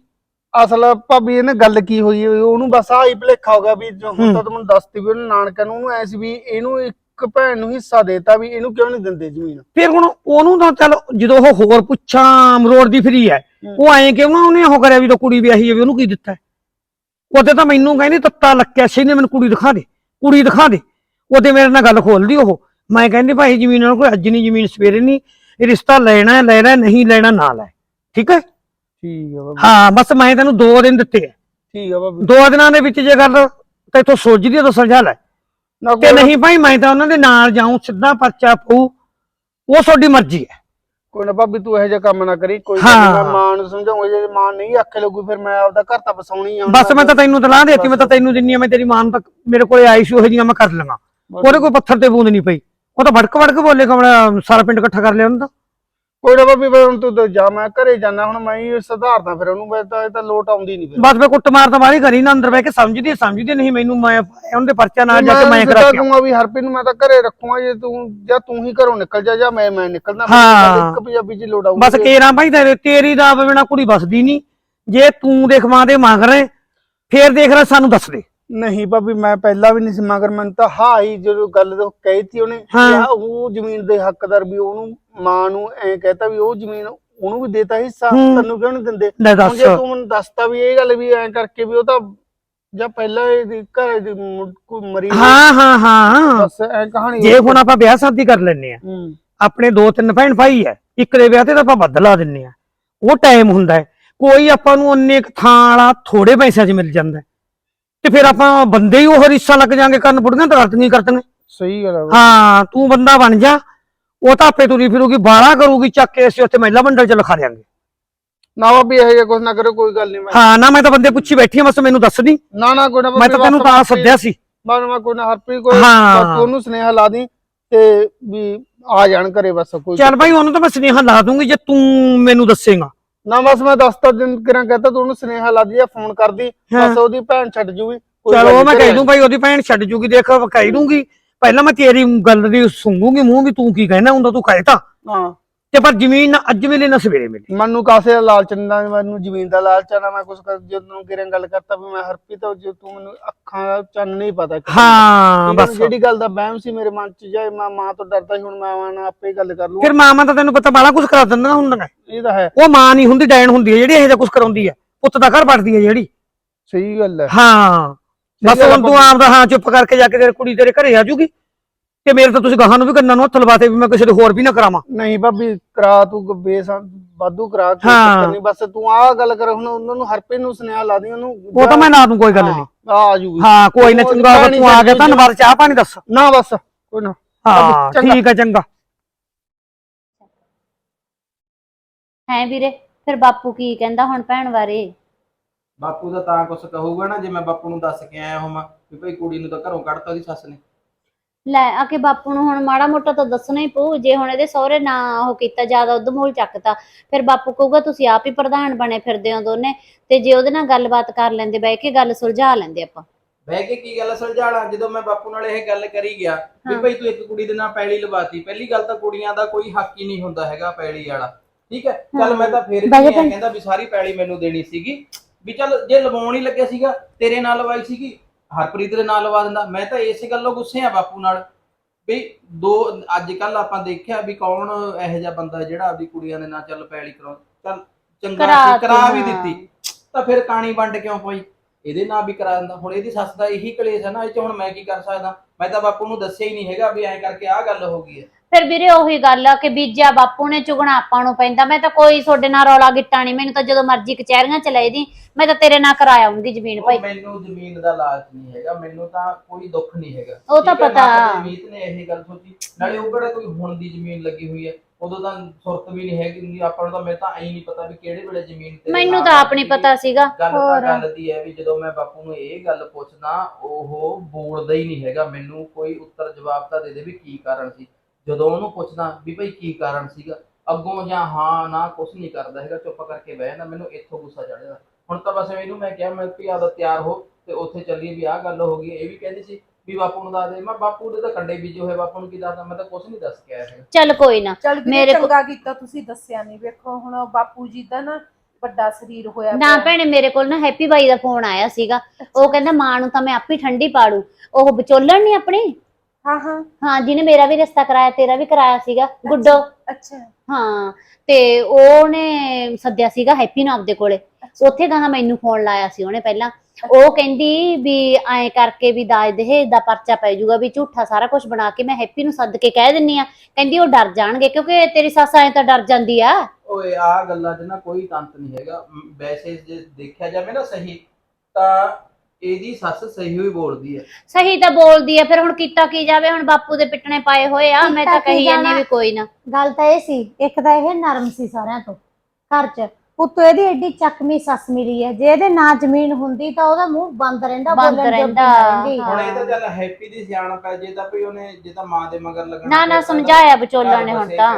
ਅਸਲ ਭਾਬੀ ਇਹਨੇ ਗੱਲ ਕੀ ਹੋਈ ਉਹਨੂੰ ਬਸ ਆਹ ਭੁਲੇਖਾ ਹੋ ਗਿਆ ਵੀ ਜੋ ਹੁਣ। ਤਾਂ ਤੁਹਾਨੂੰ ਦੱਸਤੀ ਵੀ ਉਹਨੇ ਨਾਨਕਾ ਨੂੰ ਉਹਨੂੰ ਐ ਸੀ ਵੀ ਇਹਨੂੰ ਇੱਕ ਭੈਣ ਨੂੰ ਹਿੱਸਾ ਦੇਤਾ ਵੀ ਇਹਨੂੰ ਕਿਉਂ ਨਹੀਂ ਦਿੰਦੇ ਜ਼ਮੀਨ ਫਿਰ ਹੁਣ ਉਹਨੂੰ ਤਾਂ ਚੱਲ ਜਦੋਂ ਉਹ ਹੋਰ ਪੁੱਛਾਂ ਮਰੋੜ ਦੀ ਫਰੀ ਹੈ। ਉਹ ਐਂ ਕਿਉਂ ਨਾ ਉਹਨੇ ਉਹ ਕਰਿਆ ਵੀ ਤਾਂ ਕੁੜੀ ਵਿਆਹੀ ਵੀ ਉਹਨੂੰ ਕੀ ਦਿੱਤਾ? ਉਹਦੇ ਤਾਂ ਮੈਨੂੰ ਕਹਿੰਦੀ ਤੱਤਾ ਲੱਕਿਆ ਸੀ ਨੇ ਮੈਨੂੰ ਕੁੜੀ ਦਿਖਾ ਦੇ ਕੁੜੀ ਦਿਖਾ ਦੇ ਉਹਦੇ ਮੇਰੇ ਨਾਲ ਗੱਲ ਖੋਲਦੀ ਉਹ ਮੈਂ ਕਹਿੰਦੀ ਭਾਈ ਜ਼ਮੀਨ ਨਾਲ ਕੋਈ ਅੱਜ ਨਹੀਂ ਜ਼ਮੀਨ ਸਵੇਰੇ ਨਹੀਂ ਇਹ ਰਿਸ਼ਤਾ ਲੈਣਾ ਹੈ, ਲੈਣਾ ਨਹੀਂ ਲੈਣਾ ਨਾ ਲੈ ਠੀਕ ਹੈ ਠੀਕ ਹੈ ਬਸ ਮੈਂ ਤੈਨੂੰ ਦੋ ਦਿਨ ਦਿੱਤੇ ਹੈ ਠੀਕ ਹੈ ਭਾਬੀ ਦੋ ਦਿਨਾਂ ਦੇ ਵਿੱਚ ਜੇ ਗੱਲ ਤੈਥੋਂ ਸੋਚਦੀ ਹੈ ਤਾਂ ਸਮਝਾ ਲੈ। ਨਾ ਤੇ ਕੋਈ ਨਹੀਂ ਭਾਈ ਮੈਂ ਤਾਂ ਉਹਨਾਂ ਦੇ ਨਾਲ ਜਾਊਂ ਸਿੱਧਾ ਪਰਚਾ ਪਊ। ਉਹ ਤੁਹਾਡੀ ਮਰਜ਼ੀ ਹੈ ਕੋਈ ਨਾ ਭਾਬੀ ਤੂੰ ਇਹੋ ਜਿਹਾ ਕੰਮ ਨਾ ਕਰੀ ਕੋਈ ਗੱਲ ਨੀ, ਹਾਂ। ਮੈਂ ਮਾਂ ਨੂੰ ਸਮਝਾਉਂਗਾ ਜੇ ਮਾਂ ਨਹੀਂ ਆਖੇ ਲੱਗੂ ਫਿਰ ਮੈਂ ਆਪਦਾ ਘਰ ਤਾਂ ਬਸਾਉਣੀ ਆ ਬਸ ਮੈਂ ਤਾਂ ਤੈਨੂੰ ਤਲਾਹ ਦੇਤੀ ਮੈਂ ਤਾਂ ਤੈਨੂੰ ਆ ਮੈਂ ਤੇਰੀ ਮਾਂ ਨੂੰ ਤਾਂ ਮੇਰੇ ਕੋਲੇ ਆਈ ਸੀ ਉਹ ਜੀਆਂ ਮੈਂ ਕਰ ਲਵਾਂ। ਉਹਦੇ ਕੋਈ ਪੱਥਰ ਤੇ ਬੂੰਦ ਨਹੀਂ ਪਈ। ਉਹ ਤਾਂ ਵੜਕ ਵੜਕ ਬੋਲੇ ਕਮਲਾ ਸਾਰਾ ਪਿੰਡ ਇਕੱਠਾ ਕਰ ਲਿਆ ਉਹਨੂੰ ਤਾਂ। ਕੋਈ ਨਾ ਭਾਬੀ ਫਿਰ ਹੁਣ ਤੂੰ ਤਾਂ ਜਾ ਮੈਂ ਘਰੇ ਜਾਣਾ ਹੁਣ ਮੈਂ ਹੀ ਸੁਧਾਰਦਾ ਫਿਰ ਉਹਨੂੰ ਮੈਂ ਤਾਂ ਇਹ ਤਾਂ ਲੋਟ ਆਉਂਦੀ ਨਹੀਂ ਫਿਰ ਬਸ ਮੈਂ ਕੁੱਟ ਮਾਰ ਤਾਂ ਬਾਹਲੀ ਕਰੀ ਨਾ ਅੰਦਰ ਬਹਿ ਕੇ ਸਮਝਦੀ ਸਮਝਦੀ ਨਹੀਂ ਮੈਨੂੰ ਮੈਂ ਉਹਦੇ ਪਰਚਾ ਨਾਲ ਜਾ ਕੇ ਮੈਂ ਕਰਾ ਕੇ। ਦੂੰਗਾ ਵੀ ਹਰਪ੍ਰੀਤ ਨੂੰ ਮੈਂ ਤਾਂ ਘਰੇ ਰੱਖੂਗਾ ਜੇ ਤੂੰ ਜਾਂ ਤੂੰ ਹੀ ਘਰੋਂ ਨਿਕਲ ਜਾ ਜਾਂ ਮੈਂ ਮੈਂ ਨਿਕਲਦਾ ਹਾਂ। ਇੱਕ ਪੰਜਾਬੀ ਚ ਲੋਟ ਆਊਗੀ ਬਸ ਕੇਰਾਂ ਭਾਈ ਤੇਰੇ ਤੇਰੀ ਦਾ ਬਿਨਾ ਕੁੜੀ ਬਸਦੀ ਨਹੀਂ ਜੇ ਤੂੰ ਦੇਖ ਮਾਂ ਦੇ ਮੰਗ ਰਹੇ ਫੇਰ ਦੇਖ ਰਿਹਾ ਸਾਨੂੰ ਦੱਸ ਦੇ ਨਹੀਂ ਭਾਬੀ ਮੈਂ ਪਹਿਲਾਂ ਵੀ ਨਹੀਂ ਸੀ ਮਗਰ ਮੈਨੂੰ ਤਾਂ ਹਾਂ ਹੀ ਜਦੋਂ ਗੱਲ ਤੀ ਉਹਨੇ ਹਾਂ। ਉਹ ਜ਼ਮੀਨ ਦੇ ਹੱਕਦਾਰ ਵੀ ਉਹਨੂੰ ਮਾਂ ਨੂੰ ਐ ਕਹਤਾ ਵੀ ਉਹ ਜ਼ਮੀਨ ਉਹਨੂੰ ਵੀ ਦੇਤਾ ਹਿੱਸਾ ਹੂੰ। ਤੈਨੂੰ ਕਿਉਂ ਨਹੀਂ ਦਿੰਦੇ? ਲੈ ਹੁਣ ਦੱਸ ਜੇ ਤੂੰ ਮੈਨੂੰ ਦੱਸਤਾ ਵੀ ਇਹ ਗੱਲ ਵੀ ਐ ਕਰਕੇ ਵੀ ਉਹ ਤਾਂ ਜਾਂ ਪਹਿਲਾਂ ਇਹਦੀ ਘਰ ਦੀ ਮੁ- ਕੋਈ ਮਰੀ ਹੋਈ, ਹਾਂ ਹਾਂ ਹਾਂ। ਬਸ ਐ ਕਹਾਣੀ ਜੇ ਹੁਣ ਆਪਾਂ ਵਿਆਹ ਸ਼ਾਦੀ ਕਰ ਲੈਨੇ ਆ ਹੂੰ। ਆਪਣੇ ਦੋ ਤਿੰਨ ਭੈਣ ਭਾਈ ਐ ਇੱਕ ਦੇ ਵਿਆਹ ਤੇ ਤਾਂ ਆਪਾਂ ਬਦਲਾ ਦਿੰਨੇ ਆ ਉਹ ਟਾਈਮ ਹੁੰਦਾ ਹੈ। ਕੋਈ ਆਪਾਂ ਨੂੰ ਉਨੇ ਕੁ ਥਾਂ ਵਾਲਾ ਥੋੜੇ ਪੈਸਿਆਂ 'ਚ ਮਿਲ ਜਾਂਦਾ ਹੈ। ਤੇ ਫਿਰ ਆਪਾਂ ਬੰਦੇ ਹੀ ਉਹ ਹਿੱਸਾ ਲੱਗ ਜਾਾਂਗੇ ਕਰਨ ਬੁੜੀਆਂ ਤਾਂ ਕਰਤੀਆਂ ਕਰਤੀਆਂ। ਸਹੀ ਗੱਲ ਹੈ ਹਾਂ ਤੂੰ ਬੰਦਾ ਬਣ ਜਾ ਉਹ ਤਾਂ ਆਪੇ ਤੁਰੀ ਫਿਰੂਗੀ ਬਾਲਾ ਕਰੂਗੀ ਚੱਕ ਕੇ ਅਸੀਂ ਉੱਥੇ ਮਹਿਲਾ ਮੰਡਲ 'ਚ ਲਿਖਾ ਦਿਆਂਗੇ। ਨਾ ਭਾਬੀ ਇਹ ਜਿਹਾ ਕੁਝ ਨਾ ਕਰੋ ਕੋਈ ਗੱਲ ਨਹੀਂ ਮੈਂ। ਹਾਂ ਨਾ ਮੈਂ ਤਾਂ ਬੰਦੇ ਪੁੱਛੀ ਬੈਠੀ ਆ ਬਸ ਮੈਨੂੰ ਦੱਸ ਦੀ। ਨਾ ਨਾ ਕੋਈ ਨਾ ਮੈਂ ਤਾਂ ਤੈਨੂੰ ਤਾਂ ਸੱਦਿਆ ਸੀ। ਮੈਂ ਮੈਂ ਕੋਈ ਨਾ ਹਰਪ੍ਰੀਤ ਕੋਈ ਹਾਂ। ਬਸ ਤੂੰ ਉਹਨੂੰ ਸੁਨੇਹਾ ਲਾ ਦੀ ਤੇ ਵੀ ਆ ਜਾਣ ਘਰੇ ਬਸ ਕੋਈ ਚੱਲ ਭਾਈ ਉਹਨੂੰ ਤਾਂ ਮੈਂ ਸੁਨੇਹਾ ਲਾ ਦੂੰਗੀ ਜੇ ਤੂੰ ਮੈਨੂੰ ਦੱਸੇਗਾ। ਨਾ ਬਸ ਮੈਂ ਦਸਤਾ ਦਿਨ ਕਿਰਾਂ ਕਹਤਾ ਤੂੰ ਉਹਨੂੰ ਸੁਨੇਹਾ ਲਾ ਦੀ ਜਾਂ ਫੋਨ ਕਰਦੀ ਹਾਂ। ਬਸ ਉਹਦੀ ਭੈਣ ਛੱਡ ਜੂਗੀ ਕੋਈ ਚਲ ਗੱਲ ਨੀ, ਮੈਂ ਘਰੇ ਕਹਿ ਦੂੰ ਭਾਈ ਉਹਦੀ ਭੈਣ ਛੱਡ ਜੂਗੀ ਦੇਖ ਕਹਿ ਦੂੰਗੀ। ਪਹਿਲਾਂ ਮੈਂ ਤੇਰੀ ਗੱਲ ਦੀ ਸੁਣੂਗੀ ਮੂੰਹ ਵੀ ਤੂੰ ਕੀ ਕਹਿਣਾ ਹੁੰਦਾ ਤੂੰ ਕਹਿਤਾ ਹਾਂ। ਤੇ ਪਰ ਜ਼ਮੀਨ ਨਾ ਅੱਜ ਮਿਲੇ ਨਾ ਸਵੇਰੇ ਮਿਲੇ। ਮੈਨੂੰ ਕਾਸੇ ਦਾ ਲਾਲਚ ਨਾ ਮੈਨੂੰ ਜ਼ਮੀਨ ਦਾ ਲਾਲਚ ਆ ਨਾ ਮੈਂ ਕੁਝ ਕਰ ਜਦੋਂ ਕਿਰਾਂ ਗੱਲ ਕਰਤਾ ਵੀ ਮੈਂ ਹਰਪ੍ਰੀਤ ਜੇ ਤੂੰ ਮੈਨੂੰ ਅੱਖਾਂ ਦਾ ਚੰਨ ਨਹੀਂ ਪਤਾ ਹਾਂ ਬਸ। ਜਿਹੜੀ ਗੱਲ ਦਾ ਵਹਿਮ ਸੀ ਮੇਰੇ ਮਨ ਚ ਜਾਏ ਮੈਂ ਮਾਂ ਤੋਂ ਡਰਦਾ ਸੀ ਹੁਣ ਮੈਂ ਮਾਂ ਨਾਲ ਆਪੇ ਗੱਲ ਕਰ ਲੂੰ ਫਿਰ ਮਾਮਾ ਤਾਂ ਤੈਨੂੰ ਪਤਾ ਬਾਲਾ ਕੁਝ ਕਰਾ ਦਿੰਦਾ ਹੁੰਦੀਆਂ ਇਹ ਤਾਂ ਹੈ। ਉਹ ਮਾਂ ਨਹੀਂ ਹੁੰਦੀ ਡੈਣ ਹੁੰਦੀ ਹੈ ਜਿਹੜੀ ਇਹੋ ਜਿਹਾ ਕੁਝ ਕਰਾਉਂਦੀ ਹੈ। ਪੁੱਤ ਦਾ ਘਰ ਪੜਦੀ ਹੈ ਜਿਹੜੀ। ਸਹੀ ਗੱਲ ਹੈ। ਹਾਂ। ਬਸ ਹੁਣ ਤੂੰ ਆਪਦਾ ਹਾਂ ਚੁੱਪ ਕਰਕੇ ਜਾ ਕੇ ਤੇਰੀ ਕੁੜੀ ਤੇਰੇ ਘਰੇ ਆ ਜੂਗੀ। ਤੇ ਮੇਰੇ ਤਾਂ ਤੁਸੀਂ ਗਾਹਾਂ ਨੂੰ ਵੀ ਕੰਨਾਂ ਨੂੰ ਹੱਥ ਲਵਾਤੇ ਵੀ ਮੈਂ ਕਿਸੇ ਦੇ ਹੋਰ ਵੀ ਨਾ ਕਰਾਵਾਂ। ਨਹੀਂ ਭਾਬੀ ਕਰਾ ਤੂੰ ਬੇਸ ਵਾਧੂ ਕਰਾ ਹਾਂ। ਚੱਕਰ ਨਹੀਂ ਬਸ ਤੂੰ ਆਹ ਗੱਲ ਕਰ ਹੁਣ ਉਹਨਾਂ ਨੂੰ ਹਰਪੇ ਨੂੰ ਸੁਨੇਹਾ ਲਾ ਦੀ ਉਹਨੂੰ ਉਹ ਤਾਂ ਮੈਂ ਲਾ ਦੂੰ ਕੋਈ ਗੱਲ ਨਹੀਂ। ਆ ਜੂਗੀ ਹਾਂ ਕੋਈ ਨਾ ਉਹ ਚੰਗਾ ਹੋ ਗਿਆ, ਭੈਣੀ ਤੂੰ ਆ ਗਿਆ ਧੰਨਵਾਦ ਚਾਹ ਪਾਣੀ ਦੱਸ। ਨਾ ਬਸ ਕੋਈ ਨਾ। ਹਾਂ ਚੰਗਾ। ਠੀਕ ਹੈ ਚੰਗਾ। ਹੈ ਵੀਰੇ ਫਿਰ ਬਾਪੂ ਕੀ ਕਹਿੰਦਾ ਹੁਣ ਭੈਣ ਬਾਰੇ? ਬਾਪੂ ਦਾ ਤਾਂ ਕੁਛ ਕਹੂਗਾ ਨਾ ਜੇ ਮੈਂ ਬਾਪੂ ਨੂੰ ਦੱਸ ਕੇ ਆਇਆ ਹੋਵਾਂ ਵੀ ਭਾਈ ਕੁੜੀ ਨੂੰ ਤਾਂ ਘਰੋਂ ਕੱਢਤਾ ਉਹਦੀ ਸੱਸ ਨੇ। ਲੈ ਆ ਕੇ ਬਾਪੂ ਨੂੰ ਹੁਣ ਮਾੜਾ ਮੋਟਾ ਤਾਂ ਦੱਸਣਾ ਹੀ ਪਊ ਜੇ ਹੁਣ ਇਹਦੇ ਸਹੁਰੇ ਨਾ ਉਹ ਕੀਤਾ ਜ਼ਿਆਦਾ ਉਦਮੋਲ ਚੱਕਤਾ ਫਿਰ ਬਾਪੂ ਕਹੂਗਾ ਤੁਸੀਂ ਆਪ ਹੀ ਪ੍ਰਧਾਨ ਬਣੇ ਫਿਰਦੇ ਹੋ ਦੋਨੇ ਤੇ ਜੇ ਉਹਦੇ ਨਾਲ ਗੱਲਬਾਤ ਕਰ ਲੈਂਦੇ ਬਹਿ ਕੇ ਗੱਲ ਸੁਲਝਾ ਲੈਂਦੇ ਆਪਾਂ ਬਹਿ ਕੇ ਕੀ ਗੱਲ ਸੁਲਝਾਣਾ ਜਦੋਂ ਮੈਂ ਬਾਪੂ ਨਾਲ ਇਹ ਗੱਲ ਕਰੀ ਗਿਆ ਵੀ। ਭਾਈ ਤੂੰ ਇੱਕ ਕੁੜੀ ਦੇ ਨਾਲ ਪੈਲੀ ਲਵਾਤੀ ਪਹਿਲੀ ਗੱਲ ਤਾਂ ਕੁੜੀਆਂ ਦਾ ਕੋਈ ਹੱਕ ਹੀ ਨਹੀਂ ਹੁੰਦਾ ਹੈਗਾ ਪੈਲੀ ਵਾਲਾ ਠੀਕ ਹੈ ਚੱਲ ਮੈਂ ਤਾਂ ਫਿਰ ਵੀ। ਕਹਿੰਦਾ ਵੀ ਸਾਰੀ ਪੈਲੀ ਮੈਨੂੰ ਦੇਣੀ ਸੀਗੀ ਵੀ ਚੱਲ ਜੇ ਲਵਾਉਣ ਹੀ ਲੱਗਿਆ ਸੀਗਾ ਤੇਰੇ ਨਾਲ ਲਵਾਈ ਸੀਗੀ ਹਰਪ੍ਰੀਤ ਦੇ ਨਾਲ ਲਵਾ ਦਿੰਦਾ। ਮੈਂ ਤਾਂ ਇਸੇ ਗੱਲੋਂ ਗੁੱਸੇ ਆ ਬਾਪੂ ਨਾਲ ਵੀ ਦੋ ਅੱਜ ਕੱਲ ਆਪਾਂ ਦੇਖਿਆ ਵੀ ਕੌਣ ਇਹੋ ਜਿਹਾ ਬੰਦਾ ਜਿਹੜਾ ਆਪਦੀ ਕੁੜੀਆਂ ਦੇ ਨਾਲ ਚੱਲ ਪੈਲੀ ਕਰਾਉ ਚੱਲ ਚੰਗਾ ਕਰਾ ਸੀ ਕਰਾ ਵੀ ਦਿੱਤੀ, ਦਿੱਤੀ ਤਾਂ ਫਿਰ ਕਾਣੀ ਵੰਡ ਕਿਉਂ ਪਈ? ਇਹਦੇ ਨਾਲ ਵੀ ਕਰਾ ਦਿੰਦਾ। ਹੁਣ ਇਹਦੀ ਸੱਸ ਦਾ ਇਹੀ ਕਲੇਸ਼ ਹੈ ਨਾ ਇਹ ਚ ਹੁਣ ਮੈਂ ਕੀ ਕਰ ਸਕਦਾ? ਮੈਂ ਤਾਂ ਬਾਪੂ ਨੂੰ ਦੱਸਿਆ ਹੀ ਨਹੀਂ ਹੈਗਾ ਵੀ ਐਂ ਕਰਕੇ ਆਹ ਗੱਲ ਹੋ ਗਈ ਹੈ। ਫਿਰ ਵੀਰੇ ਉਹੀ ਗੱਲ ਆ ਕਿ ਬੀਜਿਆ ਬਾਪੂ ਨੇ ਚੁਗਣਾ ਆਪਾਂ ਨੂੰ ਪੈਂਦਾ। ਮੈਂ ਤਾਂ ਕੋਈ ਤੁਹਾਡੇ ਨਾਲ ਰੌਲਾ ਗਿੱਟਾ ਨਹੀਂ। ਮੈਨੂੰ ਤਾਂ ਜਦੋਂ ਮਰਜ਼ੀ ਕਚਹਿਰੀਆਂ ਚ ਲੈ ਦੀ ਮੈਂ ਤਾਂ ਤੇਰੇ ਨਾਲ ਕਰਾ ਆਉਂਗੀ ਜ਼ਮੀਨ ਉਹ ਭਾਈ ਮੈਨੂੰ ਜ਼ਮੀਨ ਦਾ ਲਾਲਚ ਨਹੀਂ ਹੈਗਾ। ਮੈਨੂੰ ਤਾਂ ਕੋਈ ਦੁੱਖ ਨਹੀਂ ਹੈਗਾ। ਉਹ ਤਾਂ ਠੀਕ ਹੈ, ਨਾ ਪਤਾ। ਕਦੇ ਮੀਤ ਨੇ ਇਹ ਗੱਲ ਸੋਚੀ। ਨਾਲੇ ਉਹ ਕਿਹੜਾ ਕੋਈ ਹੁਣ ਦੀ ਜ਼ਮੀਨ ਲੱਗੀ ਹੋਈ ਹੈ? ਉਦੋਂ ਤਾਂ ਸੁਰਤ ਵੀ ਨਹੀਂ ਹੈਗੀ ਆਪਾਂ ਨੂੰ ਤਾਂ ਮੈਨੂੰ ਤਾਂ ਐਂ ਨਹੀਂ ਪਤਾ ਵੀ ਕਿਹੜੇ ਵੇਲੇ ਜ਼ਮੀਨ ਤੇ ਮੈਨੂੰ ਤਾਂ ਆਪ ਨਹੀਂ ਪਤਾ ਸੀਗਾ। ਗੱਲ ਤਾਂ ਹੋਰ। ਗੱਲ ਦੀ ਹੈ ਵੀ ਜਦੋਂ ਮੈਂ ਬਾਪੂ ਨੂੰ ਇਹ ਗੱਲ ਪੁੱਛਦਾ ਉਹ ਬੋਲਦਾ ਹੀ ਨਹੀਂ ਹੈਗਾ। ਮੈਨੂੰ ਕੋਈ ਉੱਤਰ ਜਵਾਬ ਤਾਂ ਦੇ ਦੇ ਵੀ ਕੀ ਕਾਰਨ ਸੀ। ਜਦੋਂ ਉਹਨੂੰ ਪੁੱਛਦਾ ਵੀ ਭਾਈ ਕੀ ਕਾਰਨ ਸੀਗਾ ਅੱਗੋਂ ਜਾਂ ਹਾਂ ਨਾ ਕੁਝ ਨਹੀਂ ਕਰਦਾ ਹੈਗਾ ਚੁੱਪ ਕਰਕੇ ਬਹਿ ਜਾਂਦਾ ਮੈਨੂੰ ਇੱਥੋਂ ਗੁੱਸਾ ਚੜ੍ਹਦਾ ਹੁਣ ਤਾਂ ਬਸ ਇਹਨੂੰ ਮੈਂ ਕਿਹਾ ਮੈਂ ਵੀ ਆਦਾ ਤਿਆਰ ਹੋ ਤੇ ਉੱਥੇ ਚੱਲੀਏ ਵੀ ਆਹ ਗੱਲ ਹੋ ਗਈ। ਇਹ ਵੀ ਕਹਿੰਦੀ ਸੀ ਵੀ ਬਾਪੂ ਨੂੰ ਦੱਸ ਦੇ। ਮੈਂ ਬਾਪੂ ਦੇ ਤਾਂ ਕੰਡੇ ਬੀਜੇ ਹੋਏ ਬਾਪੂ ਨੂੰ ਕੀ ਦੱਸਦਾ? ਮੈਂ ਤਾਂ ਕੁਝ ਨਹੀਂ ਦੱਸ ਕੇ ਆਇਆ ਹੈਗਾ। ਚੱਲ ਕੋਈ ਨਾ ਚੱਲ ਮੇਰੇ ਕੋ- ਚੰਗਾ ਕੀਤਾ ਤੁਸੀਂ ਦੱਸਿਆ ਨਹੀਂ ਵੇਖੋ ਹੁਣ ਬਾਪੂ ਜੀ ਦਾ ਨਾ ਵੱਡਾ ਸਰੀਰ ਹੋਇਆ ਨਾ ਪਿਆ। ਭੈਣੇ ਮੇਰੇ ਕੋਲ ਨਾ ਹੈਪੀ ਬਾਈ ਦਾ ਫੋਨ ਆਇਆ ਸੀਗਾ। ਉਹ ਕਹਿੰਦਾ ਮਾਂ ਨੂੰ ਤਾਂ ਮੈਂ ਆਪੇ ਠੰਡੀ ਪਾੜੂ। ਉਹ ਵਿਚੋਲਣ ਨਹੀਂ ਆਪਣੀ? ਹਾਂ ਹਾਂ। ਹਾਂ ਜਿਹਨੇ ਮੇਰਾ ਵੀ ਰਿਸ਼ਤਾ ਕਰਾਇਆ ਤੇਰਾ ਵੀ ਕਰਾਇਆ ਸੀਗਾ ਗੁੱਡੋ। ਅੱਛਾ। ਹਾਂ ਤੇ ਉਹਨੇ ਸੱਦਿਆ ਸੀਗਾ ਹੈਪੀ ਨੂੰ ਆਪਦੇ ਕੋਲੇ। ਉੱਥੇ ਗਾਹਾਂ ਮੈਨੂੰ ਫੋਨ ਲਾਇਆ ਸੀ ਉਹਨੇ ਪਹਿਲਾਂ। ਉਹ ਕਹਿੰਦੀ ਵੀ ਐਂ ਕਰਕੇ ਵੀ ਦਾਜ ਦਹੇਜ ਦਾ ਪਰਚਾ ਪੈ ਜਾਊਗਾ ਵੀ ਝੂਠਾ ਸਾਰਾ ਕੁਝ ਬਣਾ ਕੇ ਮੈਂ ਹੈਪੀ ਨੂੰ ਸੱਦ ਕੇ ਕਹਿ ਦਿੰਨੀ ਆ। ਕਹਿੰਦੀ ਉਹ ਡਰ ਜਾਣਗੇ ਕਿਉਂਕਿ ਤੇਰੀ ਸੱਸ ਐਂ ਤਾਂ ਡਰ ਜਾਂਦੀ ਆ। ਓਏ ਆਹ ਗੱਲਾਂ 'ਚ ਨਾ ਕੋਈ ਤੰਤ ਨਹੀਂ ਹੈਗਾ। ਮ, ਵੈਸੇ ਜੇ ਦੇਖਿਆ ਜਾਵੇ ਨਾ ਸਹੀ ਤਾਂ ਇਹਦੀ ਸੱਸ ਸਹੀ ਹੋਈ ਬੋਲਦੀ ਹੈ ਸਹੀ ਤਾਂ ਬੋਲਦੀ ਆ ਫਿਰ ਹੁਣ ਕੀਤਾ ਕੀ ਜਾਵੇ ਹੁਣ ਬਾਪੂ ਦੇ ਪਿੱਟਣੇ ਪਾਏ ਹੋਏ ਆ ਮੈਂ ਤਾਂ ਕੀਤਾ ਕੀ ਕਹੀ ਜਾਂਦੀ ਜਾਣਾ? ਵੀ ਕੋਈ ਨਾ ਗੱਲ ਤਾਂ ਇਹ ਸੀ ਇੱਕ ਤਾਂ ਇਹ ਨਰਮ ਸੀ ਸਾਰਿਆਂ ਤੋਂ ਘਰ 'ਚ ਉੱਤੋਂ ਇਹਦੀ ਐਡੀ ਚੱਕਵੀਂ ਸੱਸ ਮਿਲੀ ਹੈ ਜੇ ਇਹਦੇ ਨਾਂ ਜ਼ਮੀਨ ਹੁੰਦੀ ਤਾਂ ਉਹਦਾ ਮੂੰਹ ਬੰਦ ਰਹਿੰਦਾ ਬੰਦ ਬੋਲਣ ਜੋਗੀ ਰਹਿੰਦਾ, ਨਾ। ਹੁਣ ਇਹ ਤਾਂ ਚੱਲ ਹੈਪੀ ਦੀ ਸਿਆਣਪ ਹੈ ਜੇ ਤਾਂ ਭਈ ਉਹਨੇ ਜੇ ਤਾਂ ਮਾਂ ਦੇ ਮਗਰ ਲੱਗਣਾ ਨਾ ਨਾ ਤਾਂ ਸਮਝਾਇਆ ਵਿਚੋਲਣ ਘਰ ਨੇ ਹੁਣ ਤਾਂ।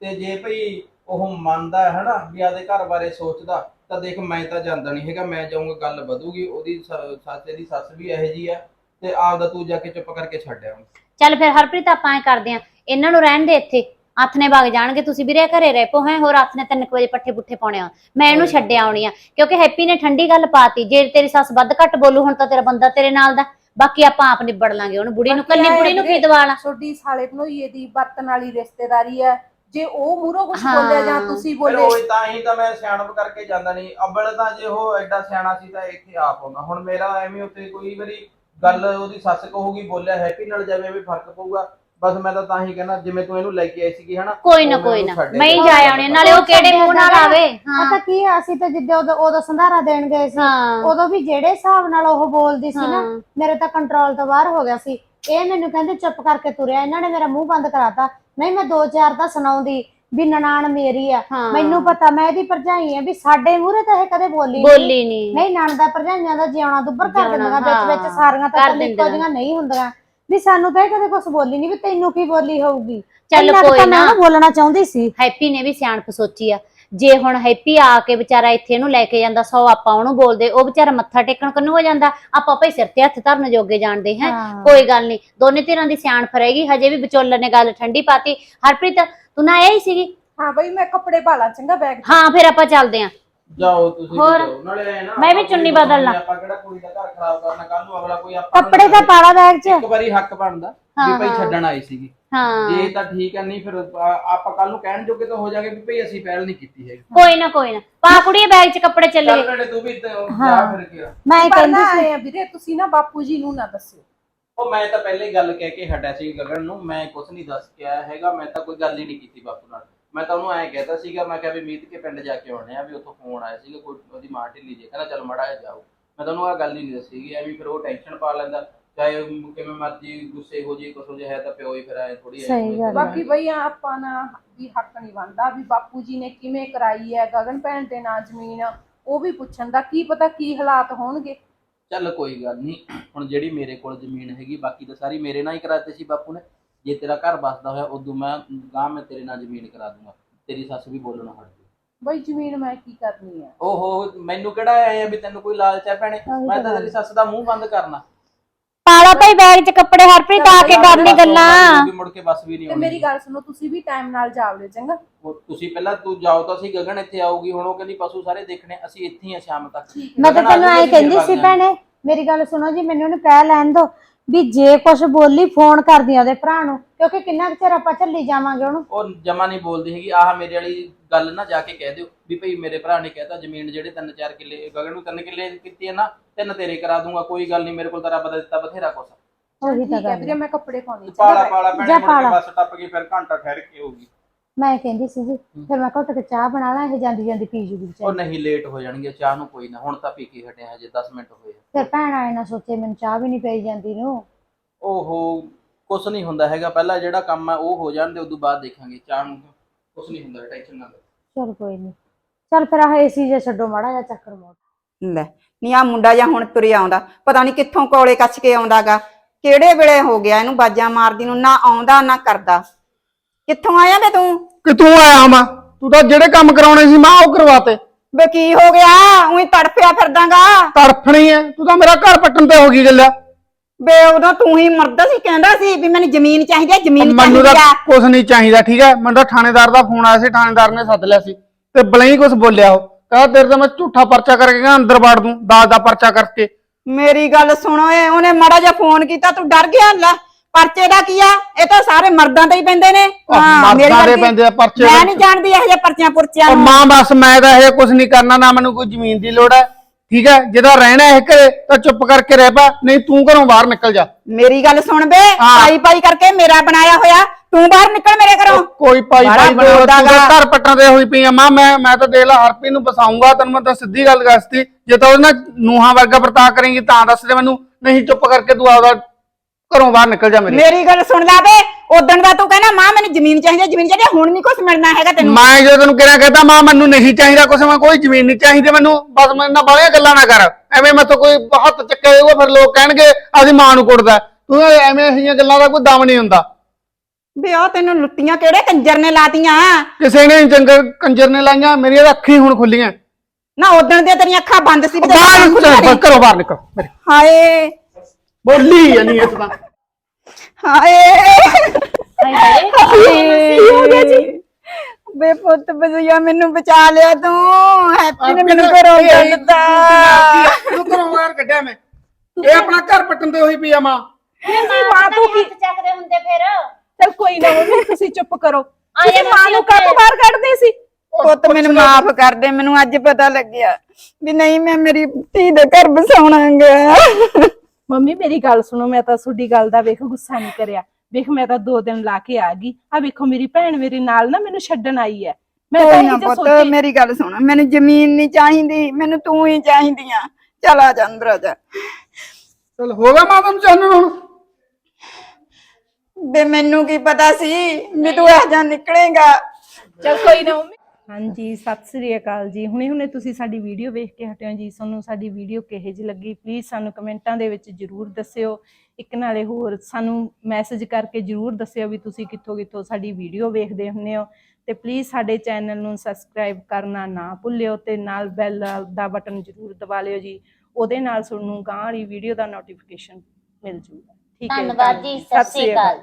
ਤੇ ਜੇ ਭਈ ਉਹ ਮੰਨਦਾ ਹੈ ਹਨਾ ਵੀ ਆਦੇ ਘਰ ਬਾਰੇ ਸੋਚਦਾ ਤਾਂ ਦੇਖ ਮੈਂ ਤਾਂ ਜਾਂਦਾ ਨਹੀਂ ਹੈਗਾ ਮੈਂ ਜਾਊਂਗਾ ਗੱਲ ਵਧੂਗੀ ਉਹਦੀ ਸ- ਸੱਸ ਦੀ ਸੱਸ ਵੀ ਇਹੋ ਜੀ ਆ ਤੇ ਆਪਦਾ ਤੂੰ ਜਾ ਕੇ ਚੁੱਪ ਕਰਕੇ ਛੱਡ ਆਉਂ। ਚੱਲ ਫਿਰ ਹਰਪ੍ਰੀਤ ਆਪਾਂ ਐ ਕਰਦੇ ਆ ਇਹਨਾਂ ਨੂੰ ਰਹਿਣ ਦੇ ਇੱਥੇ ਹੱਥ ਨੇ ਵਗ ਜਾਣਗੇ ਤੁਸੀਂ ਵੀਰੇ ਘਰੇ ਰਹਿ ਪੋ ਹੈ ਹੋਰ ਹੱਥ ਨੇ ਵਜੇ ਪੱਠੇ ਪੁੱਠੇ ਪਾਉਣੇ ਆ। ਮੈਂ ਇਹਨੂੰ ਛੱਡ ਆਉਣੀ ਆ ਕਿਉਂਕਿ ਹੈਪੀ ਨੇ ਠੰਡੀ ਗੱਲ ਪਾਤੀ ਜੇ ਤੇਰੀ ਸੱਸ ਵੱਧ ਘੱਟ ਬੋਲੂ ਹੁਣ ਤਾਂ ਤੇਰਾ ਬੰਦਾ ਤੇਰੇ ਨਾਲ ਦਾ ਬਾਕੀ ਆਪਾਂ ਆਪ ਨਿਬੜ ਲਾਂਗੇ ਉਹਨੂੰ ਬੁੜੀ ਨੂੰ ਬਾਕੀ ਕੱਲੀ ਆਏ ਬੁੜੀ ਨੂੰ ਕੀ ਵੀਰੇ, ਦਵਾਲਾ? ਤੁਹਾਡੀ ਸਾਲੇ ਭਨੋਈਏ ਦੀ ਵਰਤਨ ਵਾਲੀ ਰਿਸ਼ਤੇਦਾਰੀ ਹੈ ਜੇ ਉਹ ਮੂਹਰੋਂ ਕੁਝ ਹਾਂ। ਬੋਲਿਆ ਜਾਂ ਤੁਸੀਂ ਫਿਰ ਬੋਲੇ ਉਹ ਤਾਂ ਹੀ ਤਾਂ ਮੈਂ ਸਿਆਣਪ ਕਰਕੇ ਜਾਂਦਾ ਨਹੀਂ। ਅੱਬਲ ਤਾਂ ਜੇ ਉਹ ਐਡਾ ਸਿਆਣਾ ਸੀ ਤਾਂ ਇੱਥੇ ਆਪ ਆਉਂਦਾ। ਹੁਣ ਮੇਰਾ ਐਵੇਂ ਉੱਤੇ ਕੋਈ ਵਾਰੀ ਗੱਲ ਉਹਦੀ ਸੱਸ ਕਹੂਗੀ ਬੋਲਿਆ ਹੈਪੀ ਨਾਲ ਜਾਵੇ ਵੀ ਫ਼ਰਕ ਪਊਗਾ। ਬਸ ਮੈਂ ਤਾਂ ਤਾਂ ਹੀ ਕਹਿੰਦਾ ਜਿਵੇਂ ਤੂੰ ਇਹਨੂੰ ਲੈ ਕੇ ਆਈ ਸੀਗੀ ਹਨਾ? ਕੋਈ ਨਾ ਉਹ ਕੋਈ ਮੈਨੂੰ ਨਾ। ਛੱਡ ਮੈਂ ਹੀ ਦੇ। ਜਾ ਆਉਣੀ ਨਾਲੇ ਉਹ ਕਿਹੜੇ ਮੂੰਹ ਨਾਲ ਆਵੇ? ਹਾਂ। ਪਤਾ ਕੀ ਆ, ਅਸੀਂ ਤਾਂ ਜਿੱਦੇ ਉਦੋਂ ਉਦੋਂ ਸੰਧਾਰਾ ਦੇਣ ਗਏ ਸੀ ਹਾਂ। ਉਦੋਂ ਵੀ ਜਿਹੜੇ ਹਿਸਾਬ ਨਾਲ ਉਹ ਬੋਲਦੀ ਸੀ ਨਾ ਹਾਂ। ਮੇਰੇ ਤਾਂ ਕੰਟਰੋਲ ਤੋਂ ਬਾਹਰ ਹੋ ਗਿਆ ਸੀ। ਇਹ ਮੈਨੂੰ ਕਹਿੰਦੇ ਚੁੱਪ ਕਰਕੇ ਤੁਰਿਆ ਇਹਨਾਂ ਨੇ ਮੇਰਾ ਮੂੰਹ ਬੰਦ ਕਰਾਤਾ। ਨਹੀਂ ਮੈਂ ਦੋ ਚਾਰ ਤਾਂ ਸੁਣਾਉਂਦੀ ਵੀ ਨਨਾਣ ਮੇਰੀ ਆ। ਹਾਂ। ਮੈਨੂੰ ਪਤਾ ਮੈਂ ਇਹਦੀ ਭਰਜਾਈ ਆ ਵੀ ਸਾਡੇ ਮੂਹਰੇ ਤਾਂ ਇਹ ਕਦੇ ਬੋਲੀ ਨਹੀਂ ਬੋਲੀ ਨਹੀਂ ਨਹੀਂ ਨਣਦਾ ਭਰਜਾਈਆਂ ਦਾ ਜਿਉਣਾ ਦੁੱਬਰ ਕਰ ਜਿਉਣਾ, ਦਿੰਦੀਆਂ ਵਿੱਚ ਵਿੱਚ ਹਾਂ, ਸਾਰੀਆਂ ਤਾਂ ਕਰ ਇੱਕੋ ਦਿੰਦੀਆਂ। ਜਿਹੀਆਂ ਨਹੀਂ ਹੁੰਦੀਆਂ। ਵੀ ਸਾਨੂੰ ਤਾਂ ਇਹ ਕਦੇ ਕੁਝ ਬੋਲੀ ਨਹੀਂ ਵੀ ਤੈਨੂੰ ਕੀ ਬੋਲੀ ਹੋਊਗੀ। ਚੱਲ ਇੰਨਾ ਕੁ ਕੋਈ ਮੈਂ ਨਾ। ਉਹਨੂੰ ਬੋਲਣਾ ਚਾਹੁੰਦੀ ਸੀ। ਹੈਪੀ ਨੇ ਵੀ ਸਿਆਣਪ ਸੋਚੀ ਆ। ਜੇ ਹੁਣ ਹੈਪੀ ਆ ਕੇ ਵਿਚਾਰਾ ਇੱਥੇ ਇਹਨੂੰ ਲੈ ਕੇ ਜਾਂਦਾ ਸੌ ਆਪਾਂ ਉਹਨੂੰ ਬੋਲਦੇ ਉਹ ਵਿਚਾਰਾ ਮੱਥਾ ਟੇਕਣ ਕੰਨੂ ਹੋ ਜਾਂਦਾ ਆਪਾਂ ਭਾਈ ਸਿਰ ਤੇ ਹੱਥ ਧਰਨ ਜੋਗੇ ਜਾਣਦੇ ਹੈ। ਕੋਈ ਗੱਲ ਨਹੀਂ ਦੋਨੇ ਧਿਰਾਂ ਦੀ ਸਿਆਣਪ ਰਹੇਗੀ ਹਜੇ ਵੀ ਵਿਚੋਲਣ ਨੇ ਗੱਲ ਠੰਡੀ ਪਾਤੀ ਹਰਪ੍ਰੀਤ ਤੂੰ ਨਾ ਆਇਆ ਹੀ ਸੀਗੀ ਹਾਂ ਬਈ ਮੈਂ ਕੱਪੜੇ ਪਾ ਲਾਂ ਚੰਗਾ ਬੈਗ 'ਚ। ਹਾਂ ਫਿਰ ਆਪਾਂ ਚੱਲਦੇ ਆਂ ਜਾਓ ਤੁਸੀਂ ਹੋਰ? ਜਾਓ ਨਾਲੇ ਐਂ ਨਾ ਮੈਂ ਵੀ ਆਪਾਂ ਚੁੰਨੀ ਕੋਈ ਬਦਲ ਲਾਂ। ਆਪਾਂ ਕਿਹੜਾ ਕੁੜੀ ਦਾ ਘਰ ਖਰਾਬ ਕਰਨਾ ਕੱਲ ਨੂੰ ਅਗਲਾ ਕੋਈ ਆਪਾਂ ਨੂੰ ਕੱਪੜੇ ਤਾਂ ਪਾਲਾ ਬੈਗ 'ਚ ਇੱਕ ਵਾਰੀ ਹੱਕ ਬਣਦਾ ਵੀ ਹਾਂ, ਭਾਈ ਹਾਂ। ਛੱਡਣ ਆਈ ਸੀਗੀ ਹਾਂ। ਜੇ ਤਾਂ ਠੀਕ ਹੈ ਨਹੀਂ ਫਿਰ ਆ- ਆਪਾਂ ਕੱਲ ਨੂੰ ਕਹਿਣ ਜੋਗੇ ਤਾਂ ਹੋ ਜਾਗੇ ਵੀ ਭਈ ਅਸੀਂ ਪਹਿਲ ਨਹੀਂ ਕੀਤੀ ਹੈਗੀ। ਕੋਈ ਨਾ ਕੋਈ ਨਾ। ਪਾ ਕੁੜੀਏ ਬੈਗ 'ਚ ਕੱਪੜੇ ਚੱਲੇ ਚੱਲ ਭੈਣੇ ਤੂੰ ਵੀ ਤੇ ਜਾ ਫਿਰ ਕੇ ਆ। ਮੈਂ ਪਰ ਕਹਿੰਦੀ ਨਾ ਸੀ ਆਏ ਆ ਵੀਰੇ ਤੁਸੀਂ ਨਾ ਬਾਪੂ ਜੀ ਨੂੰ ਨਾ ਦੱਸਿਓ। ਉਹ ਮੈਂ ਤਾਂ ਪਹਿਲੇ ਹੀ ਗੱਲ ਕਹਿ ਕੇ ਹਟਿਆ ਸੀ ਗਗਨ ਨੂੰ ਮੈਂ ਕੁਝ ਨਹੀਂ ਦੱਸ ਕੇ ਆਇਆ ਹੈਗਾ ਮੈਂ ਤਾਂ ਕੋਈ ਗੱਲ ਹੀ ਨਹੀਂ ਕੀਤੀ ਬਾਪੂ ਨਾਲ। ਮੈਂ ਤਾਂ ਉਹਨੂੰ ਐਂ ਕਹਿਤਾ ਸੀਗਾ ਮੈਂ ਕਿਹਾ ਵੀ ਮੀਤ ਕੇ ਪਿੰਡ ਜਾ ਕੇ ਆਉਣੇ ਆ ਵੀ ਉੱਥੋਂ ਫੋਨ ਆਇਆ ਸੀਗਾ ਕੋਈ ਉਹਦੀ ਮਾਂ ਢਿੱਲੀ ਜੇ ਕਹਿੰਦਾ ਚੱਲ ਮੜਾ ਜਾਓ। ਮੈਂ ਤੁਹਾਨੂੰ ਆ ਗੱਲ ਹੀ ਨਹੀਂ ਦੱਸੀਗੀ ਐਵੇਂ ਫਿਰ ਉਹ ਟੈਨਸ਼ਨ ਪਾ ਲੈਂਦਾ। ਚਾਹੇ ਉਹ ਕਿਵੇਂ ਮਰਜ਼ੀ ਗੁੱਸੇ ਹੋ ਜੀ ਕੁਛ ਹੋ ਜੇ ਹੈ ਤਾਂ ਪਿਓ ਹੀ ਫਿਰ ਐ ਥੋੜੀ ਸਹੀ ਗੱਲ ਆ। ਬਾਕੀ ਬਈ ਆਪਾਂ ਨਾ ਵੀ ਹੱਕ ਨਹੀਂ ਬਣਦਾ ਵੀ ਬਾਪੂ ਜੀ ਨੇ ਕਿਵੇਂ ਕਰਾਈ ਹੈ ਗਗਨ ਭੈਣ ਦੇ ਨਾਂ ਜ਼ਮੀਨ ਉਹ ਵੀ ਪੁੱਛਣ ਦਾ ਕੀ ਪਤਾ ਕੀ ਹਾਲਾਤ ਹੋਣਗੇ। ਚੱਲ ਕੋਈ ਗੱਲ ਨਹੀਂ ਹੁਣ ਜਿਹੜੀ ਮੇਰੇ ਕੋਲ ਜ਼ਮੀਨ ਹੈਗੀ ਬਾਕੀ ਤਾਂ ਸਾਰੀ ਮੇਰੇ ਨਾਲ ਹੀ ਕਰਾਤੇ ਸੀ ਬਾਪੂ ਨੇ। ਜੇ ਤੇਰਾ ਘਰ ਬਸਦਾ ਹੋਇਆ ਉਦੋਂ ਮੈਂ ਗਾਂ ਮੈਂ ਤੇਰੇ ਨਾਲ ਜ਼ਮੀਨ ਕਰਾ ਦੂੰਗਾ। ਤੇਰੀ ਸੱਸ ਵੀ ਬੋਲਣਾ ਹਟ ਜੂ ਬਈ ਜ਼ਮੀਨ ਮੈਂ ਕੀ ਕਰਨੀ ਆ? ਓਹੋ ਮੈਨੂੰ ਕਿਹੜਾ ਆਏ ਆ ਵੀ ਤੈਨੂੰ ਕੋਈ ਲਾਲਚ ਹੈ ਭੈਣੇ? ਮੈਂ ਤਾਂ ਤੇਰੀ ਸੱਸ ਦਾ ਮੂੰਹ ਬੰਦ ਕਰਨਾ। ਪਾਲਾ ਭਾਈ ਬੈਗ 'ਚ ਕੱਪੜੇ ਹਰਪ੍ਰੀਤ ਆ ਕੇ ਕਰ ਲਈ ਗੱਲਾਂ। ਮੁੜ ਕੇ ਬਸ ਵੀ ਨਹੀਂ ਤੇ ਆਉਣੀ। ਮੇਰੀ ਗੱਲ ਸੁਣੋ ਤੁਸੀਂ ਵੀ ਟਾਈਮ ਨਾਲ ਜਾਵੜੇ ਚੰਗਾ। ਉਹ ਤੁਸੀਂ ਪਹਿਲਾਂ ਤੂੰ ਜਾਓ ਤਾਂ ਅਸੀਂ ਗਗਨ ਇੱਥੇ ਆਊਗੀ ਹੁਣ ਉਹ ਕਹਿੰਦੀ ਪਸ਼ੂ ਸਾਰੇ ਦੇਖਣੇ ਅਸੀਂ ਇੱਥੇ ਹੀ ਆ ਸ਼ਾਮ ਤੱਕ। ਮੈਂ ਤਾਂ ਗਗਨ ਆ ਤੈਨੂੰ ਜਾਊਗੀ, ਕਹਿੰਦੀ ਸੀ ਭੈਣੇ ਮੇਰੀ ਗੱਲ ਸੁਣੋ ਜੀ ਮੈਨੂੰ ਉਹਨੂੰ ਕਹਿ ਲੈਣ ਦੋ ਵੀ ਜੇ ਕੁਝ ਬੋਲੀ ਫੋਨ ਕਰਦੀ ਆ ਉਹਦੇ ਭਰਾ ਨੂੰ ਕਿਉਂਕਿ ਕਿੰਨਾ ਕੁ ਚਿਰ ਆਪਾਂ ਚੱਲੀ ਜਾਵਾਂਗੇ ਉਹਨੂੰ ਉਹ ਜਮਾ ਨਹੀਂ ਬੋਲਦੀ ਹੈਗੀ ਆਹ ਮੇਰੇ ਵਾਲੀ ਗੱਲ ਨਾ ਜਾ ਕੇ ਕਹਿ ਦਿਓ ਵੀ ਭਈ ਮੇਰੇ ਭਰਾ ਨੇ ਕਹਿਤਾ ਜ਼ਮੀਨ ਜਿਹੜੇ ਤਿੰਨ ਚਾਰ ਕਿੱਲੇ ਗਗਨ ਨੂੰ ਤਿੰਨ ਕਿੱਲੇ ਕੀਤੀ ਹੈ ਨਾ ਤਿੰਨ ਤੇਰੇ ਕਰਾ ਦੂੰਗਾ ਕੋਈ ਗੱਲ ਨਹੀਂ ਮੇਰੇ ਕੋਲ ਤਾਂ ਰੱਬ ਦਾ ਦਿੱਤਾ ਬਥੇਰਾ ਕੁਛ ਉਹੀ ਤਾਂ ਠੀਕ ਹੈ ਗੱਲ ਵੀਰੇ ਹੈ। ਮੈਂ ਕੱਪੜੇ ਪਾਉਣੇ ਪਾਲਾ ਪਾਲਾ ਭੈਣੇ ਜਾ ਮੁੜ ਪਾਲਾ। ਕੇ ਬੱਸ ਟੱਪ ਗਈ ਫਿਰ ਘੰਟਾ ਠਹਿਰ ਕੇ ਹੋਊਗੀ ਮੈਂ ਕਹਿੰਦੀ ਸੀ ਜੀ ਫਿਰ ਮੈਂ ਘੁੱਟ ਕੇ ਚਾਹ ਬਣਾ ਲਾਂ ਇਹ ਜਾਂਦੀ ਜਾਂਦੀ ਪੀ ਜੂਗੀ ਉਹ ਵਿਚਾਰੀ। ਨਹੀਂ ਲੇਟ ਹੋ ਜਾਣਗੇ ਚਾਹ ਨੂੰ ਕੋਈ ਨਾ ਹੁਣ ਤਾਂ ਪੀ ਕੇ ਹਟੇ ਹਜੇ 10 ਮਿੰਟ ਹੋਏ ਆ। ਫਿਰ ਭੈਣ ਆਏ ਨਾ ਸੋਚੇ ਮੈਨੂੰ ਚਾਹ ਵੀ ਨਹੀਂ ਪਈ ਜਾਂਦੀ ਨੂੰ। ਓਹੋ ਕੁਛ ਨਹੀਂ ਹੁੰਦਾ ਹੈਗਾ ਪਹਿਲਾਂ ਜਿਹੜਾ ਕੰਮ ਹੈ ਉਹ ਹੋ ਜਾਣ ਦੇ ਉਦੋਂ ਬਾਅਦ ਦੇਖਾਂਗੇ ਚਾਹ ਨੂੰ ਕੁਛ ਨਹੀਂ ਹੁੰਦਾ ਟੈਨਸ਼ਨ ਨਾ ਲਓ। ਚਲ ਕੋਈ ਨਹੀਂ। ਚਲ ਫਿਰ ਆਹ ਏਸੀ ਜੇ ਛੱਡੋ ਮਾੜਾ ਜਿਹਾ ਚੱਕਰ ਮੋੜ। ਲੈ ਨੀ ਆ ਮੁੰਡਾ ਜਾਂ ਹੁਣ ਤੁਰਿਆ ਆਉਂਦਾ ਪਤਾ ਨਹੀਂ ਕਿੱਥੋਂ ਕੋਲੇ ਕੱਛ ਕੇ ਆਉਂਦਾਗਾ ਕਿਹੜੇ ਵੇਲੇ ਹੋ ਗਿਆ ਇਹਨੂੰ ਬਾਜਾਂ ਮਾਰਦੀ ਨੂੰ ਨਾ ਆਉਂਦਾ ਨਾ ਕਰਦਾ। ਕਿੱਥੋਂ ਆਇਆ ਵੇ ਤੂੰ? ਕਿੱਥੋਂ ਆਇਆ ਮੈਂ ਤੂੰ ਤਾਂ ਜਿਹੜੇ ਕੰਮ ਕਰਾਉਣੇ ਸੀ ਮੈਂ ਉਹ ਕਰਵਾਤੇ। ਵੇ ਕੀ ਹੋ ਗਿਆ? ਉਹੀ ਤੜਫਿਆ ਫਿਰਦਾਗਾ। ਤੜਫਣੀ ਐ। ਤੂੰ ਤਾਂ ਮੇਰਾ ਘਰ ਪੱਟਣ ਤੇ ਹੋ ਗਈ ਗੱਲ। ਵੇ ਉਦੋਂ ਤੂੰ ਹੀ ਮਰਦਾ ਸੀ ਕਹਿੰਦਾ ਸੀ ਵੀ ਮੈਨੂੰ ਜ਼ਮੀਨ ਚਾਹੀਦੀ ਹੈ ਜ਼ਮੀਨ ਮੈਨੂੰ ਚਾਹੀਦੀ ਤਾਂ ਕੁਝ ਨਹੀਂ ਚਾਹੀਦਾ ਠੀਕ ਹੈ ਮੈਨੂੰ ਤਾਂ ਥਾਣੇਦਾਰ ਦਾ ਫੋਨ ਆਇਆ ਸੀ ਥਾਣੇਦਾਰ ਨੇ ਸੱਦ ਲਿਆ ਸੀ। ਤੇ ਬਲਈ ਕੁਝ ਬੋਲਿਆ ਉਹ। ਕਹਿੰਦਾ ਤੇਰੇ ਤਾਂ ਮੈਂ ਝੂਠਾ ਪਰਚਾ ਕਰਕੇ ਕਹਿੰਦਾ ਅੰਦਰ ਵਾੜ ਦੂੰ ਦਾਜ ਦਾ ਪਰਚਾ ਕਰਕੇ। ਮੇਰੀ ਗੱਲ ਸੁਣੋ ਏ ਉਹਨੇ ਮਾੜਾ ਜਿਹਾ ਫੋਨ ਕੀਤਾ ਤੂੰ ਡਰ ਗਿਆ ਲੈ। ਪਰਚੇ ਦਾ ਕੀ ਆ? ਇਹ ਤਾਂ ਸਾਰੇ ਮਰਦਾਂ ਤੇ ਹੀ ਪੈਂਦੇ ਨੇ। ਮਰਦਾਂ ਦੇ ਵਰਗੀ- ਪੈਂਦੇ ਆ ਪਰਚੇ ਮੈਂ। ਨਹੀਂ ਜਾਣਦੀ ਇਹੋ ਜਿਹੇ ਪਰਚਿਆਂ ਪੁਰਚਿਆਂ ਉਹ ਨੂੰ। ਮਾਂ ਬਸ ਮੈਂ ਤਾਂ ਇਹ ਕੁਝ ਨਹੀਂ ਕਰਨਾ ਨਾ ਮੈਨੂੰ ਕੋਈ ਜ਼ਮੀਨ ਦੀ ਲੋੜ ਹੈ। ਠੀਕ ਹੈ? ਜਿਹਦਾ ਰਹਿਣਾ ਹੈ ਘਰੇ ਤਾਂ ਚੁੱਪ ਕਰਕੇ ਰਹਿ ਪਾ ਨਹੀਂ ਤੂੰ ਘਰੋਂ ਬਾਹਰ ਨਿਕਲ ਜਾ। ਮੇਰੀ ਗੱਲ ਸੁਣ ਬੇ ਹਾਂ। ਪਾਈ ਪਾਈ ਕਰਕੇ ਮੇਰਾ ਬਣਾਇਆ ਹੋਇਆ। ਤੂੰ ਬਾਹਰ ਨਿਕਲ ਮੇਰੇ ਘਰੋਂ। ਕੋਈ ਪਾਈ ਪਾਈ ਬਣਿਆ ਬੋਲਦਾ ਗਾ। ਘਰ ਪੱਟਣ ਤੇ ਹੋਈ ਪਈ ਆ। ਮਾਂ ਮੈਂ ਮੈਂ ਤਾਂ ਦੇਖ ਲਾ ਹਰਪੀ ਨੂੰ ਬਸਾਉਂਗਾ ਤੈਨੂੰ ਮੈਂ ਤਾਂ ਸਿੱਧੀ ਗੱਲ ਦੱਸਤੀ। ਜੇ ਤਾਂ ਉਹਦੇ ਨਾਲ ਨੂਹਾਂ ਵਰਗਾ ਵਰਤਾਅ ਕਰੇਂਗੀ ਤਾਂ ਦੱਸ ਦੇ ਮੈਨੂੰ। ਨਹੀਂ ਚੁੱਪ ਕਰਕੇ ਤੂੰ ਆਪਦਾ ਘਰੋਂ ਬਾਹਰ ਨਿਕਲ ਜਾ ਮੇਰੇ। ਮੇਰੀ ਗੱਲ ਸੁਣ ਲੈ ਬੇ ਉਦਣ ਦਾ ਤੂੰ ਕਹਿੰਦਾ ਮਾਂ ਮੈਨੂੰ ਜ਼ਮੀਨ ਚਾਹੀਦੀ ਹੈ, ਜ਼ਮੀਨ ਚਾਹੀਦੀ ਹੈ, ਹੁਣ ਨਹੀਂ ਕੁਝ ਮਿਲਣਾ ਹੈਗਾ ਤੈਨੂੰ। ਮੈਂ ਜਦੋਂ ਤੈਨੂੰ ਕਿਹਾ ਕਹਤਾ ਮਾਂ ਮੈਨੂੰ ਨਹੀਂ ਚਾਹੀਦਾ ਕੁਛ ਮੈਂ ਕੋਈ ਜ਼ਮੀਨ ਨਹੀਂ ਚਾਹੀਦੀ ਮੈਨੂੰ ਬਸ ਮੇਰੇ ਨਾਲ ਬਾਹਲੀਆਂ ਗੱਲਾਂ ਨਾ ਕਰ। ਐਵੇਂ ਮੈਥੋਂ ਕੋਈ ਹੱਥ ਚੱਕਿਆ ਜਾਊਗਾ ਫਿਰ ਲੋਕ ਕਹਿਣਗੇ ਆਦੀ ਮਾਂ ਨੂੰ ਕੁੱਟਦਾ ਤੂੰ ਐਵੇਂ ਇਹੀਆਂ ਗੱਲਾਂ ਦਾ ਕੋਈ ਦਮ ਨਹੀਂ ਹੁੰਦਾ। ਬੇ ਆ ਤੈਨੂੰ ਲੁੱਟੀਆਂ ਕਿਹੜੇ ਕੰਜਰ ਨੇ ਲਾਤੀਆਂ? ਕਿਸੇ ਨੇ ਜੰਗਲ ਕੰਜਰ ਨੇ ਲਾਈਆਂ ਮੇਰੀਆਂ ਤਾਂ ਅੱਖੀਂ ਹੁਣ ਖੁੱਲੀਆਂ। ਨਾ ਉਦਣ ਦੀਆਂ ਤੇਰੀਆਂ ਅੱਖਾਂ ਬੰਦ ਸੀ ਵੀ ਤੇਰੀਆਂ ਬਾਹਰ ਅੱਖਾਂ ਖੁੱਲੀਆਂ ਚੱਲ, ਨੇ। ਘਰੋਂ ਬਾਹਰ ਨਿਕਲ ਮੇਰੇ। ਹਾਏ। ਬੋਲੀ ਨਹੀਂ ਇਸ ਤਾਂ ਹਾਏ। ਹਾਏ। ਕੀ ਹੋ ਗਿਆ ਜੀ? ਬੇ ਪੁੱਤ ਬਜ਼ੀਆ ਮੈਨੂੰ ਬਚਾ ਲਿਆ ਤੂੰ। ਹੈਪੀ ਨੇ ਮੈਨੂੰ ਘਰੋਂ ਕੱਢਤਾ ਤੂੰ ਘਰੋਂ ਬਾਹਰ ਕੱਢਿਆ ਮੈਂ। ਇਹ ਆਪਣਾ ਘਰ ਪੱਟਣ ਤੇ ਹੋਈ ਪਈ ਆ ਮਾਂ। ਮਾਂ ਤੂੰ ਕੀ ਚੱਕਦੇ ਹੁੰਦੇ ਫਿਰ? ਚਲ ਕੋਈ ਨਾ ਮੰਮੀ ਤੁਸੀਂ ਚੁੱਪ ਕਰੋ। ਆਏ ਮਾਂ ਨੂੰ ਕਾਹਤੋਂ ਬਾਹਰ ਕੱਢਦੇ ਸੀ? ਪੁੱਤ ਮੈਨੂੰ ਮਾਫ ਕਰ ਦੇ ਮੈਨੂੰ ਅੱਜ ਪਤਾ ਲੱਗਿਆ ਵੀ ਨਹੀਂ ਮੈਂ ਮੇਰੀ ਧੀ ਦੇ ਘਰ ਬਸਾਉਣਾਗਾ ਮੰਮੀ ਮੇਰੀ ਗੱਲ ਸੁਣੋ ਮੈਂ ਤਾਂ ਤੁਹਾਡੀ ਗੱਲ ਦਾ ਵੇਖ ਗੁੱਸਾ ਨਹੀਂ ਕਰਿਆ। ਵੇਖ ਮੈਂ ਤਾਂ ਦੋ ਦਿਨ ਲਾ ਕੇ ਆ ਗਈ। ਆ ਵੇਖੋ ਮੇਰੀ ਭੈਣ ਮੇਰੇ ਨਾਲ ਨਾ ਮੈਨੂੰ ਛੱਡਣ ਆਈ ਹੈ ਮੈਂ ਤਾਂ ਇਹ ਪੁੱਤ ਮੇਰੀ ਗੱਲ ਸੁਣ। ਮੈਨੂੰ ਜ਼ਮੀਨ ਨਹੀਂ ਚਾਹੀਦੀ ਮੈਨੂੰ ਤੂੰ ਹੀ ਚਾਹੀਦੀ ਆ ਚਲ ਆ ਜਾ ਅੰਦਰ ਆ ਜਾ। ਚਲ ਹੋ ਗਿਆ ਮਾਂ ਚਾਹਣ ਹੁਣ। ਬੇ ਮੈਨੂੰ ਕੀ ਪਤਾ ਸੀ ਵੀ ਤੂੰ ਇਹ ਜਾ ਨਿਕਲੇਗਾ? ਚਲ ਕੋਈ ਨਾ ਮੰਮੀ। ਹਾਂਜੀ ਸਤਿ ਸ੍ਰੀ ਅਕਾਲ ਜੀ। ਹੁਣੇ ਹੁਣੇ ਤੁਸੀਂ ਸਾਡੀ ਵੀਡੀਓ ਵੇਖ ਕੇ ਹਟਿਓ ਜੀ। ਤੁਹਾਨੂੰ ਸਾਡੀ ਵੀਡੀਓ ਕਿਹੋ ਜਿਹੀ ਲੱਗੀ ਪਲੀਜ਼ ਸਾਨੂੰ ਕਮੈਂਟਾਂ ਦੇ ਵਿੱਚ ਜਰੂਰ ਦੱਸਿਓ। ਇੱਕ ਨਾਲੇ ਹੋਰ ਸਾਨੂੰ ਮੈਸੇਜ ਕਰਕੇ ਜਰੂਰ ਦੱਸਿਓ ਵੀ ਤੁਸੀਂ ਕਿੱਥੋਂ ਕਿੱਥੋਂ ਸਾਡੀ ਵੀਡੀਓ ਵੇਖਦੇ ਹੁੰਦੇ ਹੋ। ਤੇ ਪਲੀਜ਼ ਸਾਡੇ ਚੈਨਲ ਨੂੰ ਸਬਸਕ੍ਰਾਈਬ ਕਰਨਾ ਨਾ ਭੁੱਲਿਓ ਤੇ ਨਾਲ ਬੈਲ ਦਾ ਬਟਨ ਜਰੂਰ ਦਬਾ ਲਿਓ ਜੀ। ਉਹਦੇ ਨਾਲ ਤੁਹਾਨੂੰ ਗਾਂ ਵਾਲੀ ਵੀਡੀਓ ਦਾ ਨੋਟੀਫਿਕੇਸ਼ਨ ਮਿਲ ਜੂਗਾ। ਠੀਕ ਹੈ ਧੰਨਵਾਦ ਜੀ ਸਤਿ ਸ੍ਰੀ ਅਕਾਲ।